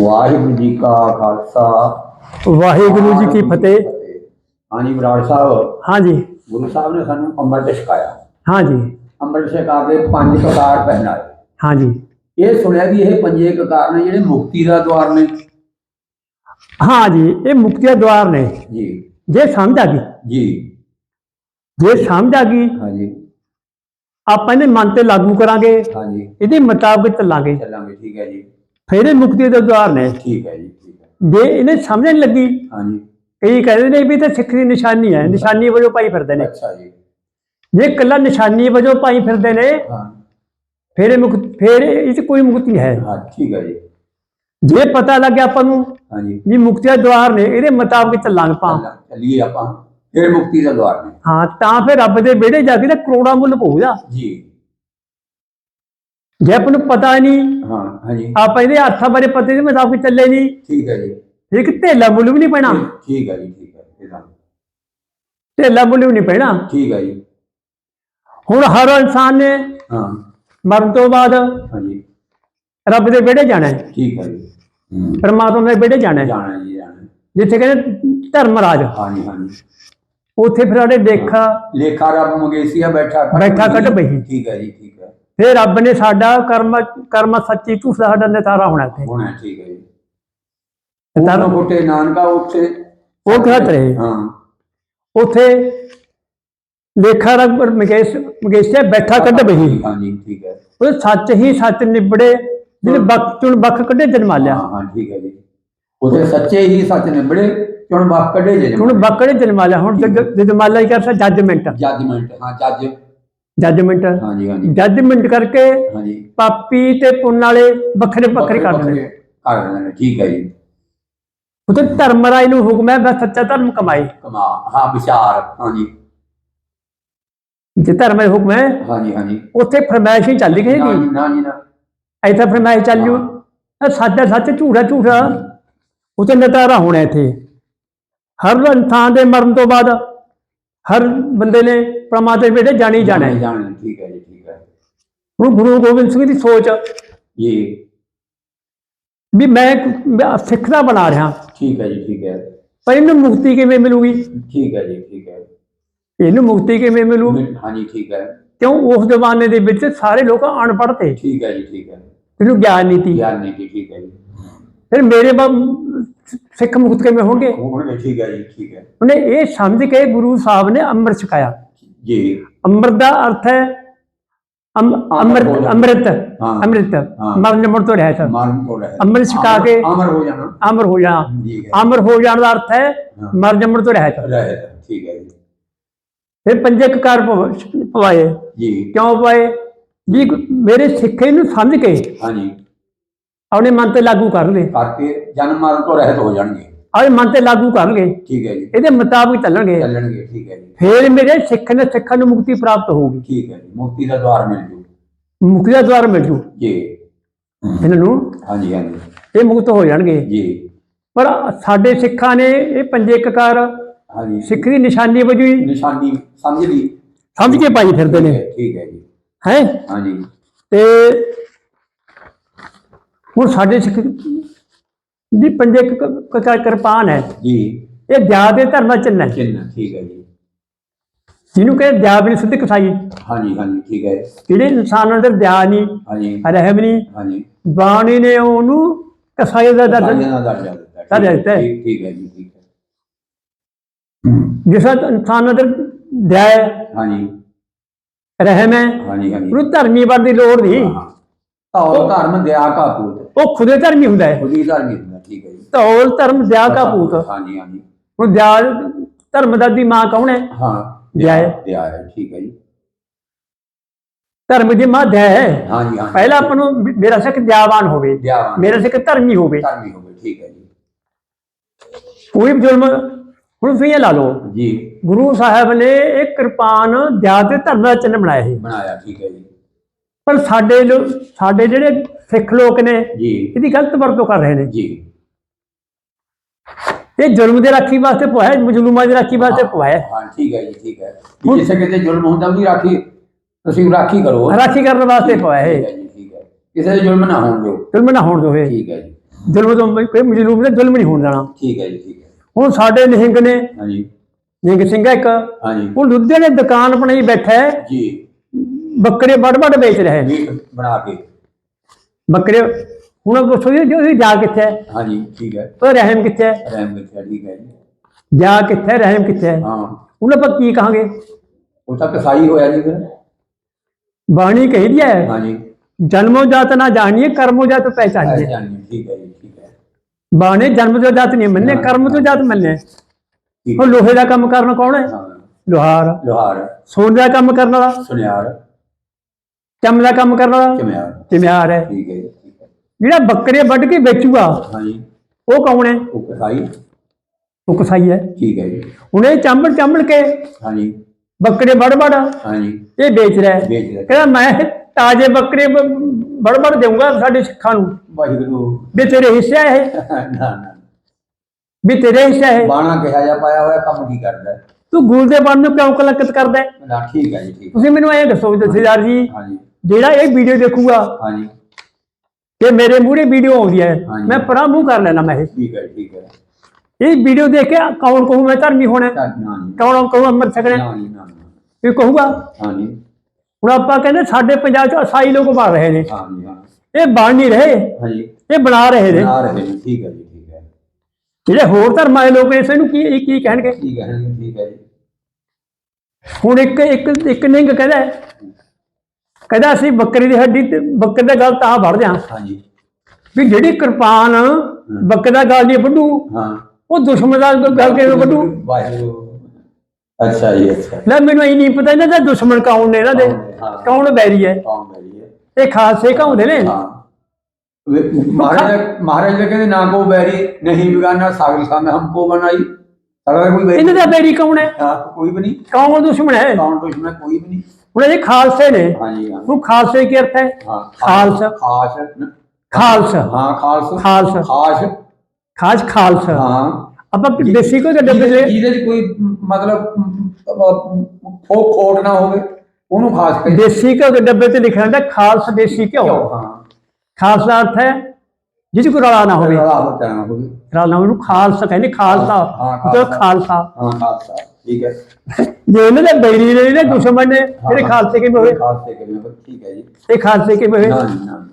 ਵਾਹਿਗੁਰੂ ਜੀ ਕਾ ਖਾਲਸਾ। ਵਾਹਿਗੁਰੂ ਜੀ ਕੀ ਫਤਿਹ। ਹਾਂਜੀ ਬਰਾੜ ਸਾਹਿਬ। ਹਾਂਜੀ। ਗੁਰੂ ਸਾਹਿਬ ਨੇ ਸਾਨੂੰ ਅੰਮ੍ਰਿਤ ਛਕਾਇਆ। ਹਾਂਜੀ। ਅੰਮ੍ਰਿਤ ਛਕਾ ਕੇ ਪੰਜ ਕਕਾਰ ਪਹਿਨਾਏ। ਹਾਂਜੀ। ਇਹ ਸੁਣਿਆ ਵੀ ਇਹ ਪੰਜੇ ਕਕਾਰ ਨੇ ਜਿਹੜੇ ਮੁਕਤੀ ਦਾ ਦਵਾਰ ਨੇ। ਹਾਂਜੀ ਇਹ ਮੁਕਤੀ ਦਾ ਦਵਾਰ ਨੇ। ਜੀ। ਜੇ ਸਮਝ ਆ ਗਈ। ਜੀ। ਜੇ ਸਮਝ ਆ ਗਈ ਹਾਂਜੀ। ਆਪਾਂ ਇਹਨੇ ਮਨ ਤੇ ਲਾਗੂ ਕਰਾਂਗੇ। ਹਾਂਜੀ। ਇਹਦੇ ਮੁਤਾਬਕ ਚੱਲਾਂਗੇ। ਚੱਲਾਂਗੇ ਠੀਕ ਹੈ ਜੀ। ਫਿਰ ਇਹ ਮੁਕਤੀ ਦੇ ਦਵਾਰ ਨੇ। ਠੀਕ ਹੈ ਜੀ ਠੀਕ ਹੈ। ਜੇ ਇਹਨੇ ਸਮਝ ਨਹੀਂ ਲੱਗੀ ਹਾਂਜੀ। ਕਈ ਕਹਿੰਦੇ ਨੇ ਵੀ ਇਹ ਤਾਂ ਸਿੱਖ ਦੀ ਨਿਸ਼ਾਨੀ ਹੈ ਨਿਸ਼ਾਨੀ ਵਜੋਂ ਪਾਈ ਫਿਰਦੇ ਨੇ। ਅੱਛਾ ਜੀ। ਜੇ ਇਕੱਲਾ ਨਿਸ਼ਾਨੀ ਵਜੋਂ ਪਾਈ ਫਿਰਦੇ ਨੇ ਹਾਂ। ਫਿਰ ਇਹ ਮੁਕਤ ਫਿਰ ਇਹ 'ਚ ਕੋਈ ਮੁਕਤੀ ਹੈ। ਹਾਂ ਠੀਕ ਹੈ ਜੀ। ਜੇ ਪਤਾ ਲੱਗਿਆ ਆਪਾਂ ਨੂੰ ਹਾਂਜੀ। ਵੀ ਮੁਕਤੀ ਦਾ ਦਵਾਰ ਨੇ ਇਹਦੇ ਮੁਤਾਬਕ ਚੱਲਾਂਗੇ ਆਪਾਂ। ਚੱਲਾਂ- ਚੱਲੀਏ ਆਪਾਂ। ਫਿਰ ਮੁਕਤੀ ਦਾ ਦਵਾਰ ਨੇ। ਹਾਂ ਤਾਂ ਫਿਰ ਰੱਬ ਦੇ ਵਿਹੜੇ ਜਾ ਕੇ ਤਾਂ ਕਰੋੜਾਂ ਮੁੱਲ ਪਊਗਾ ਜੀ। ਜੇ ਆਪਾਂ ਨੂੰ ਪਤਾ ਨਹੀਂ ਹਾਂ ਹਾਂਜੀ। ਆਪਾਂ ਇਹਦੇ ਹੱਥਾਂ ਬਾਰੇ ਪਤੇ ਦੇ ਮੁਤਾਬਕ ਚੱਲੇ ਨਹੀਂ। ਠੀਕ ਹੈ ਜੀ। ਫਿਰ ਕਿ ਢੇਲਾ ਮੁੱਲ ਵੀ ਨਹੀਂ ਪੈਣਾ। ਠੀਕ ਹੈ ਜੀ ਠੀਕ ਹੈ ਇਹਦਾ। ਢੇਲਾ ਮੁੱਲ ਵੀ ਨਹੀਂ ਪੈਣਾ। ਠੀਕ ਹੈ ਜੀ। ਹੁਣ ਹਰ ਇਨਸਾਨ ਨੇ ਹਾਂ। ਮਰਨ ਤੋਂ ਬਾਅਦ ਹਾਂਜੀ। ਰੱਬ ਦੇ ਵਿਹੜੇ ਜਾਣਾ ਹੈ। ਠੀਕ ਹੈ ਜੀ। ਪਰਮਾਤਮਾ ਦੇ ਵਿਹੜੇ ਜਾਣਾ ਹੈ। ਜਾਣਾ ਜੀ ਜਾਣਾ ਜਿੱਥੇ ਕਹਿੰਦੇ ਧਰਮ ਰਾਜ ਹਾਂਜੀ ਹਾਂਜੀ। ਉੱਥੇ ਫਿਰ ਸਾਡੇ ਦੇਖਾ ਲੇਖਾ ਰੱਬ ਮੰਗੇਸੀਆ ਬੈਠਾ ਬੈਠਾ ਕੱਢ ਪਈ। ਠੀਕ ਹੈ ਜੀ ਠੀਕ ਹੈ। ਫਿਰ ਰੱਬ ਨੇ ਸਾਡਾ ਕਰਮ ਕਰਮ ਸੱਚੀ ਝੂਠ ਦਾ ਸਾਡਾ ਨਿਤਾਰਾ ਹੋਣਾ ਇੱਥੇ। ਹੋਣਾ ਠੀਕ ਹੈ ਜੀ। ਨਾਨਕਾ ਉੱਥੇ। ਉਹ ਘਟ ਰਹੇ? ਹਾਂ। ਉੱਥੇ ਲੇਖਾ ਰੱਬ ਮਗੇਸ਼ ਮਗੇਸ਼ਿਆ ਬੈਠਾ ਕੱਢ ਬਹੀ। ਹਾਂਜੀ ਠੀਕ ਹੈ। ਉਹ ਸੱਚ ਹੀ ਸੱਚ ਨਿਬੜੇ ਜਿਹਨੇ ਬਖ ਚੁਣ ਬਖ ਕੱਢੇ ਜਨਮਾ ਲਿਆ। ਹਾਂ ਹਾਂ ਠੀਕ ਹੈ ਜੀ। ਉਹਦੇ ਸੱਚੇ ਹੀ ਸੱਚ ਨਿਬੜੇ ਚੁਣ ਬਾਪ ਕੱਢੇ ਜੇ ਹੁਣ ਬੱਕੜੇ ਜਨਮਾ ਲਿਆ। ਹੁਣ ਜਨਮਾਲਾ ਹੀ। ਕਰਦਾ ਜੱਜਮੈਂਟ ਜੱਜਮੈਂਟ ਹਾਂ ਜੱਜ ਜੱਜਮੈਂਟ ਹਾਂਜੀ ਹਾਂਜੀ। ਜੱਜਮੈਂਟ ਕਰਕੇ ਹਾਂਜੀ। ਪਾਪੀ ਤੇ ਪੁੰਨ ਵਾਲੇ ਵੱਖਰੇ ਵੱਖਰੇ ਕਰ ਦਿੰਦੇ ਕਰ ਦਿੰਦੇ ਨੇ ਠੀਕ ਹੈ ਜੀ। ਉਤੇ ਧਰਮ ਰਾਜ ਨੂੰ ਹੁਕਮ ਹੈ ਬਸ ਸੱਚਾ ਧਰਮ ਕਮਾਈ ਕਮਾ ਹਾਂ ਵਿਚਾਰ ਹਾਂਜੀ। ਜੇ ਧਰਮ ਦਾ ਹੁਕਮ ਹੈ ਹਾਂਜੀ ਹਾਂਜੀ। ਉੱਥੇ ਫਰਮਾਇਸ਼ ਹੀ ਚੱਲਦੀ ਕਿਸੇ ਦੀ। ਨਾ ਜੀ ਨਾ ਇੱਥੇ ਫਰਮਾਇਸ਼ ਚੱਲ ਜੂ। ਇਹ ਸੱਚ ਝੂਠਾ ਝੂਠਾ ਉਤੇ ਨਤਾਰਾ ਹੋਣਾ ਇੱਥੇ। ਹਰ ਇਨਸਾਨ ਦੇ ਮਰਨ ਤੋਂ ਬਾਅਦ ਹਰ ਬੰਦੇ ਨੇ ਪ੍ਰਮਾਤਮਾ ਦੇ ਬੇਟੇ ਜਾਣੀ ਜਾਣਾ ਹੈ। ਜਾਣੇ ਠੀਕ ਹੈ ਜੀ ਠੀਕ ਹੈ। ਹੁਣ ਗੁਰੂ ਗੋਬਿੰਦ ਸਿੰਘ ਦੀ ਸੋਚ ਜੀ। ਵੀ ਮੈਂ ਸਿੱਖ ਦਾ ਬਣਾ ਰਿਹਾ। ਠੀਕ ਹੈ ਜੀ ਠੀਕ ਹੈ। ਪਰ ਇਹਨੂੰ ਮੁਕਤੀ ਕਿਵੇਂ ਮਿਲੂਗੀ? ਠੀਕ ਹੈ ਜੀ ਠੀਕ ਹੈ। ਇਹਨੂੰ ਮੁਕਤੀ ਕਿਵੇਂ ਮਿਲੂ? ਹਾਂਜੀ ਠੀਕ ਹੈ। ਕਿਉਂ? ਉਸ ਜ਼ਮਾਨੇ ਦੇ ਵਿੱਚ ਸਾਰੇ ਲੋਕ ਅਨਪੜ੍ਹ ਤੇ। ਠੀਕ ਹੈ ਜੀ ਠੀਕ ਹੈ। ਇਹਨੂੰ ਗਿਆਨ ਨਹੀਂ ਸੀ ਗਿਆਨ ਨਹੀਂ ਠੀਕ ਹੈ ਜੀ। ਫਿਰ ਮੇਰੇ ਬਾ ਸਿੱਖ ਮੁਕਤ ਕਿਵੇਂ ਹੋਣਗੇ? ਹੋਣਗੇ ਠੀਕ ਹੈ ਜੀ ਠੀਕ ਹੈ। ਉਹਨੇ ਇਹ ਸਮਝ ਕੇ ਗੁਰੂ ਸਾਹਿਬ ਨੇ ਅੰਮ੍ਰਿਤ ਛਕਾਇਆ। ਜੀ। ਅੰਮ੍ਰਿਤ ਦਾ ਅਰਥ ਹੈ ਅੰਮ- ਅੰਮ੍ਰਿਤ ਅੰਮ੍ਰਿਤ। ਅੰਮ੍ਰਿਤ। ਮਰਨ ਤੋਂ ਮਾਰਨ ਤੋਂ ਰਹਿ ਅੰਮ੍ਰਿਤ ਛਕਾ ਕੇ ਅਮਰ ਹੋ ਜਾਣਾ। ਅਮਰ ਹੋ ਜਾਣਾ। ਅਮਰ ਹੋ ਜਾਣ ਦਾ ਅਰਥ ਹੈ ਹਾਂ। ਮਰ ਜਮਣ ਤੋਂ ਰਹਿ ਠੀਕ ਹੈ ਜੀ। ਫਿਰ ਪੰਜੇ ਕਕਾਰ ਪਵ- ਪਵਾਏ। ਜੀ। ਕਿਉਂ ਪਵਾਏ? ਵੀ ਮੇਰੇ ਸਿੱਖੇ ਨੂੰ ਸਮਝ ਕੇ ਹਾਂਜੀ। ਆਪਣੇ ਮਨ ਤੇ ਲਾਗੂ ਕਰਨਗੇ ਕਰਕੇ ਜਨਮ ਮਰਨ ਤੋਂ ਰਹਿਤ ਹੋ ਜਾਣਗੇ। ਆਪਣੇ ਮਨ ਤੇ ਲਾਗੂ ਕਰਨਗੇ। ਠੀਕ ਹੈ ਜੀ। ਇਹਦੇ ਮੁਤਾਬਿਕ ਚੱਲਣਗੇ। ਚੱਲਣਗੇ ਠੀਕ ਹੈ ਜੀ। ਫਿਰ ਮੇਰੇ ਸਿੱਖ ਨੇ ਸਿੱਖਾਂ ਨੂੰ ਮੁਕਤੀ ਪ੍ਰਾਪਤ ਹੋਊਗੀ। ਠੀਕ ਹੈ ਜੀ ਮੁਕਤੀ ਦਾ ਦਵਾਰ ਮਿਲ ਜੂ। ਮੁਕਤੀ ਦਾ ਦਵਾਰ ਮਿਲ ਜੂ। ਜੀ। ਇਹਨਾਂ ਨੂੰ ਹਾਂਜੀ ਹਾਂਜੀ। ਇਹ ਮੁਕਤ ਹੋ ਜਾਣਗੇ। ਜੀ। ਪਰ ਸਾਡੇ ਸਿੱਖਾਂ ਨੇ ਇਹ ਪੰਜੇ ਕਕਾਰ ਹਾਂਜੀ। ਸਿੱਖ ਦੀ ਨਿਸ਼ਾਨੀ ਵਜੋਂ ਹੀ ਨਿਸ਼ਾਨੀ ਸਮਝ ਲਈ। ਸਮਝ ਕੇ ਪਾਈ ਫਿਰਦੇ ਨੇ। ਠੀਕ ਹੈ ਜੀ। ਹੈ? ਹਾਂਜੀ। ਤੇ ਹੁਣ ਸਾਡੇ ਸਿੱਖ ਦੀ ਪੰਜੇ ਕ- ਕ- ਕ- ਕਿਰਪਾਨ ਹੈ। ਜੀ। ਇਹ ਦਿਆ ਦੇ ਧਰਮ ਦਾ ਚਿੰਨ੍ਹ ਹੈ ਚਿੰਨ ਠੀਕ ਹੈ ਜੀ। ਜਿਹਨੂੰ ਕਹਿੰਦੇ ਦਿਆ ਬਿਨ ਸਿੱਧ ਕਸਾਈ। ਹਾਂਜੀ ਹਾਂਜੀ ਠੀਕ ਹੈ। ਜਿਹੜੇ ਇਨਸਾਨਾਂ ਨਹੀਂ ਹਾਂਜੀ। ਰਹਿਮ ਨਹੀਂ। ਹਾਂਜੀ। ਬਾਣੀ ਨੇ ਉਹਨੂੰ ਕਸਾਈ ਦਾ ਦਰਜਾ ਸਾਰਿਆਂ ਦਾ ਦਰਜਾ ਦਿੱਤਾ। ਦਰਜਾ ਦਿੱਤਾ ਹੈ। ਠੀਕ ਠੀਕ ਹੈ ਜੀ ਠੀਕ ਹੈ। ਜਿਸ ਇਨਸਾਨਾਂ ਦੇ ਦਿਆ ਹੈ। ਹਾਂਜੀ। ਰਹਿਮ ਹੈ। ਹਾਂਜੀ ਹਾਂਜੀ। ਉਹਨੂੰ ਧਰਮੀ ਬਣ ਦੀ ਲੋੜ ਨਹੀਂ। ਤਾਂ ਧਰਮ ਦਿਆ ਕਾ ਪੂਤ ਉਹ ਖੁਦੇ ਧਰਮੀ ਹੁੰਦਾ ਹੈ। ਖੁਦੀ ਧਰਮ ਹੀ ਹੁੰਦਾ ਠੀਕ ਹੈ ਜੀ। ਧੌਲ ਧਰਮ ਦਿਆ ਕਾ ਪੂਤ ਹਾਂਜੀ ਹਾਂਜੀ। ਹੁਣ ਦਿਆ ਧਰਮ ਦਾ ਦੀ ਮਾਂ ਕੌਣ ਹੈ? ਹਾਂ ਦਿਆ ਹੈ। ਦਿਆ ਹੈ ਠੀਕ ਹੈ ਜੀ। ਧਰਮ ਦੀ ਮਾਂ ਦਇਆ ਹੈ। ਹਾਂਜੀ ਹਾਂਜੀ। ਪਹਿਲਾਂ ਆਪਾਂ ਨੂੰ ਮੇਰਾ ਸਿੱਖ ਦਿਆਵਾਨ ਹੋਵੇ। ਦਿਆਵਾਨ। ਮੇਰਾ ਸਿੱਖ ਧਰਮੀ ਹੋਵੇ। ਧਰਮੀ ਹੋਵੇ ਠੀਕ ਹੈ ਜੀ। ਕੋਈ ਵੀ ਜ਼ੁਲਮ ਹੁਣ ਤੁਸੀਂ ਇਹ ਲਾ ਲਓ। ਜੀ। ਗੁਰੂ ਸਾਹਿਬ ਨੇ ਇਹ ਕਿਰਪਾਨ ਦਿਆ ਤੇ ਧਰਮ ਦਾ ਚਿੰਨ੍ਹ ਬਣਾਇਆ ਹੈ ਬਣਾਇਆ ਠੀਕ ਹੈ ਜੀ। ਪਰ ਸਾਡੇ ਲੋ ਸਾਡੇ ਜਿਹੜੇ ਸਿੱਖ ਲੋਕ ਨੇ ਜੀ। ਇਹਦੀ ਗਲਤ ਵਰਤੋਂ ਕਰ ਰਹੇ ਨੇ। ਜੀ। ਇਹ ਜ਼ੁਲਮ ਦੇ ਰਾਖੀ ਵਾਸਤੇ ਪਵਾਇਆ ਮਜਲੂਮਾਂ ਦੀ ਰਾਖੀ ਵਾਸਤੇ ਪਵਾਇਆ। ਹਾਂ ਠੀਕ ਹੈ ਜੀ ਠੀਕ ਹੈ। ਕਿਸੇ ਕਿਤੇ ਜ਼ੁਲਮ ਹੁੰਦਾ ਉਹਦੀ ਰਾਖੀ ਤੁਸੀਂ ਰਾਖੀ ਕਰੋ। ਰਾਖੀ ਕਰਨ ਵਾਸਤੇ ਪਵਾਇਆ ਹੈ ਹੈ ਜੀ ਠੀਕ ਹੈ ਕਿਸੇ ਦੇ ਜ਼ੁਲਮ ਨਾ ਹੋਣ ਦਿਓ। ਜ਼ੁਲਮ ਨਾ ਹੋਣ ਦੋਵੇ ਠੀਕ ਹੈ ਜੀ। ਜ਼ੁਲਮ ਤੋਂ ਕੋਈ ਮਜਲੂਮ ਨੇ ਜ਼ੁਲਮ ਨਹੀਂ ਹੋਣ ਦੇਣਾ। ਠੀਕ ਹੈ ਜੀ ਠੀਕ ਹੈ। ਹੁਣ ਸਾਡੇ ਨਿਹੰਗ ਨੇ ਹਾਂਜੀ। ਨਿਹੰਗ ਸਿੰਘ ਹੈ ਇੱਕ। ਹਾਂਜੀ। ਉਹ ਲੁਧਿਆਣੇ ਦੁਕਾਨ ਬਣਾਈ ਬੈਠਾ ਹੈ। ਜੀ। ਬੱਕਰੇ ਵੱਡ ਵੱਡ ਵੇਚ ਰਿਹਾ ਹੈ। ਬਣਾ ਕੇ। ਬੱਕਰੇ ਹੁਣ ਉਹ ਦੱਸੋ ਜੀ ਉਹਦੀ ਜਾ ਕਿੱਥੇ ਹੈ? ਹਾਂਜੀ ਠੀਕ ਹੈ। ਉਹ ਰਹਿਮ ਕਿੱਥੇ ਹੈ? ਰਹਿਮ ਵਿੱਚ ਠੀਕ ਹੈ ਜੀ। ਜਾ ਕਿੱਥੇ ਹੈ? ਰਹਿਮ ਕਿੱਥੇ ਹੈ? ਹਾਂ। ਉਹਨਾਂ ਪਰ ਕੀ ਕਹਾਂਗੇ? ਉਹ ਤਾਂ ਕਸਾਈ ਹੋਇਆ ਜੀ ਫਿਰ। ਬਾਣੀ ਕਹੀ ਹੈ। ਹਾਂਜੀ। ਜਨਮੋ ਜਾਤ ਨਾ ਜਾਣੀਏ ਕਰਮੋ ਜਾਤ ਪਹਿਚਾਨੀਏ ਜਾਨੀ ਠੀਕ ਹੈ ਜੀ ਠੀਕ ਹੈ। ਬਾਣੇ ਜਨਮ ਤੋਂ ਜਾਤ ਨਹੀਂ ਮੰਨੇ ਕਰਮ ਤੋਂ ਜਾਤ ਮੰਨੇ। ਠੀਕ। ਉਹ ਲੋਹੇ ਦਾ ਕੰਮ ਕਰਨ ਕੌਣ ਹੈ? ਹਾਂ। ਲੋਹਾਰ। ਲੋਹਾਰ। ਸੋਨੇ ਦਾ ਕੰਮ ਕਰਨ ਵਾਲਾ। ਸੁਨਿਆਰ। ਚਮ ਦਾ ਕੰਮ ਕਰਨ? ਵਾਲਾ ਚਮਿਆਰ ਚਿਮਿਆਰ ਹੈ ਠੀਕ ਹੈ ਜੀ ਠੀਕ ਹੈ। ਜਿਹੜਾ ਬੱਕਰੇ ਵੱਢ ਕੇ ਵੇਚੂਗਾ ਹਾਂਜੀ। ਉਹ ਕੌਣ ਹੈ? ਉਹ ਕਸਾਈ। ਉਹ ਕਸਾਈ ਹੈ। ਠੀਕ ਹੈ ਜੀ। ਉਹਨੇ ਚੰਬੜ ਚੰਬੜ ਕੇ ਹਾਂਜੀ। ਬੱਕਰੇ ਵੱਢ ਵੱਢ ਹਾਂਜੀ। ਇਹ ਵੇਚ ਰਿਹਾ ਹੈ। ਵੇਚ ਰਿਹਾ। ਕਹਿੰਦਾ ਮੈਂ ਤਾਜ਼ੇ ਬੱਕਰੇ ਵੱਢ ਵੱਢ ਦੇਊਂਗਾ ਸਾਡੇ ਸਿੱਖਾਂ ਨੂੰ। ਵਾਹਿਗੁਰੂ। ਵੀ ਤੇਰੇ ਹਿੱਸੇ ਹੈ ਇਹ। ਨਾ ਨਾ। ਵੀ ਤੇਰੇ ਹਿੱਸੇ ਹੈ ਇਹ। ਬਾਣਾ ਕਿਹਾ ਜਾ ਪਾਇਆ ਹੋਇਆ ਕੰਮ ਕੀ ਕਰਦਾ? ਹੈ? ਤੂੰ ਗੁਰੂ ਦੇ ਬਣ ਨੂੰ ਕਿਉਂ ਕਲੰਕਿਤ ਕਰਦਾ ਹੈ? ਨਾ ਠੀਕ ਹੈ ਜੀ ਠੀਕ ਤੁਸੀਂ ਮੈਨੂੰ ਇਹ ਦੱਸੋ ਜਥੇਦਾਰ ਜੀ ਹਾਂਜੀ। ਜਿਹੜਾ ਇਹ ਵੀਡੀਓ ਦੇਖੂਗਾ ਹਾਂਜੀ। ਕਿ ਮੇਰੇ ਮੂਹਰੇ ਵੀਡੀਓ ਆਉਂਦੀ ਹੈ ਹਾਂਜੀ। ਮੈਂ ਪਰਾਂ ਮੂੰਹ ਕਰ ਲੈਣਾ ਮੈਂ ਇਹ। ਠੀਕ ਹੈ ਠੀਕ ਹੈ। ਇਹ ਵੀਡੀਓ ਦੇਖ ਕੇ ਕੌਣ ਕਹੂ ਮੈਂ ਧਰਮੀ ਹੋਣਾ ਤਾਂ ਨਾ ਜੀ ਕੌਣ ਕਹੂ ਅੰਮ੍ਰਿਤ ਛਕਣਾ ਨਾ ਨਾ ਨਾ। ਇਹ ਕਹੂਗਾ? ਹਾਂਜੀ। ਹੁਣ ਆਪਾਂ ਕਹਿੰਦੇ ਸਾਡੇ ਪੰਜਾਬ ਚ ਅਸਾਈ ਲੋਕ ਬਣ ਰਹੇ ਨੇ। ਹਾਂਜੀ ਹਾਂ। ਇਹ ਬਣ ਨਹੀਂ ਰਹੇ। ਹਾਂਜੀ। ਇਹ ਬਣਾ ਰਹੇ ਨੇ। ਬਣਾ ਰਹੇ ਨੇ ਠੀਕ ਹੈ ਜੀ ਠੀਕ ਹੈ। ਜਿਹੜੇ ਹੋਰ ਧਰਮਾਂ ਦੇ ਲੋਕ ਇਸ ਨੂੰ ਕੀ ਇਹ ਕੀ ਕਹਿਣਗੇ? ਠੀਕ ਹੈ ਠੀਕ ਹੈ ਜੀ। ਹੁਣ ਇੱਕ ਇੱਕ ਇੱਕ ਨਿੰਗ ਕਹਿੰਦਾ ਹੈ, ਕਹਿੰਦਾ ਅਸੀਂ ਬੱਕਰੀ ਦੀ ਹੱਡੀ ਤੇ ਬੱਕਰੇ ਦਾ ਗਲ ਤਾਂ ਵੜ ਜਾ ਹਾਂਜੀ। ਵੀ ਜਿਹੜੀ ਕਿਰਪਾਨ ਬੱਕਰੇ ਦਾ ਗਲ ਨਹੀਂ ਵੱਢੂ ਹਾਂ। ਉਹ ਦੁਸ਼ਮਣ ਦਾ ਗਲ ਕਿਵੇਂ ਵੱਢੂ? ਵਾਹਿਗੁਰੂ। ਅੱਛਾ ਜੀ ਅੱਛਾ। ਲੈ ਮੈਨੂੰ ਇਹ ਨਹੀਂ ਪਤਾ ਇਹਨਾਂ ਦਾ ਦੁਸ਼ਮਣ ਕੌਣ ਨੇ ਇਹਨਾਂ ਦੇ। ਕੌਣ ਬੈਰੀ ਹੈ? ਕੌਣ ਮੇਰੀ ਹੈ? ਇਹ ਖਾਲਸੇ ਕਹਾਉਂਦੇ ਨੇ। ਹਾਂ। ਮਹਾਰਾਜ ਮਹਾਰਾਜ ਦੇ ਕਹਿੰਦੇ ਨਾ ਕੋ ਬੈਰੀ ਨਹੀਂ ਬਿਗਾਨਾ ਸਾਗਰ ਸੰਗ ਹਮਕੋ ਬਣਾਈ। ਸਾਡਾ ਕੋਈ ਬੈਰੀ ਇਹਨਾਂ ਦਾ ਬੈਰੀ ਕੌਣ ਹਾਂ, ਕੋਈ ਵੀ ਨਹੀਂ। ਕੌਣ ਦੁਸ਼ਮਣ ਹੈ? ਕੌਣ ਦੁਸ਼ਮਣ ਕੋਈ ਵੀ ਨਹੀਂ। ਹੁਣ ਇਹ ਖਾਲਸੇ ਨੇ। ਹਾਂਜੀ ਹਾਂ ਉਹ ਖਾਲਸੇ ਕੀ ਅਰਥ ਹੈ? ਹਾਂ ਖਾਲਸ। ਖਾਸ ਖਾਲਸ। ਹਾਂ ਖਾਲਸ। ਖਾਲਸ। ਖਾਸ। ਖਾਸ ਖਾਲਸ। ਹਾਂ। ਆਪਾਂ ਦੇਸੀ ਕੋ ਦੇ ਡੱਬੇ ਜਿਹਦੇ ਦੇ ਜਿਹਦੇ 'ਚ ਕੋਈ ਮ, ਮਤਲਬ ਖੋਟ ਖੋਟ ਨਾ ਹੋਵੇ ਉਹਨੂੰ ਖਾਸ ਕਹਿੰਦੇ ਦੇਸੀ ਘਿਓ ਦੇ ਡੱਬੇ ਤੇ ਲਿਖਿਆ ਹੁੰਦਾ ਖਾਲਸ ਦੇਸੀ ਘਿਓ। ਹਾਂ। ਖਾਲਸ ਦਾ ਅਰਥ ਹੈ ਜਿਸ ਕੋ ਰਲਾ ਨਾ ਹੋਵੇ। ਰਲਾ ਹੋ ਜਾਣਾ ਹੋਵੇ। ਰਲਾ ਨਾ ਉਹਨੂੰ ਖਾਲਸਾ ਕਹਿੰਦੇ ਖਾਲਸਾ। ਹਾਂ, ਉਹ ਖਾਲਸਾ। ਹਾਂ ਖਾਲਸਾ। ਠੀਕ ਹੈ। ਜੇ ਇਹਨਾਂ ਦੇ ਬੈਰੀ ਨੇ ਇਹਦੇ ਦੁਸ਼ਮਣ ਨੇ ਖਾਲਸੇ ਕਿਵੇਂ ਹੋਏ? ਖਾਲਸੇ ਕਿਵੇਂ ਠੀਕ ਹੈ ਜੀ। ਇਹ ਖਾਲਸੇ ਕਿਵੇਂ ਹੋਏ? ਨਾ ਨਾ ਨਾ।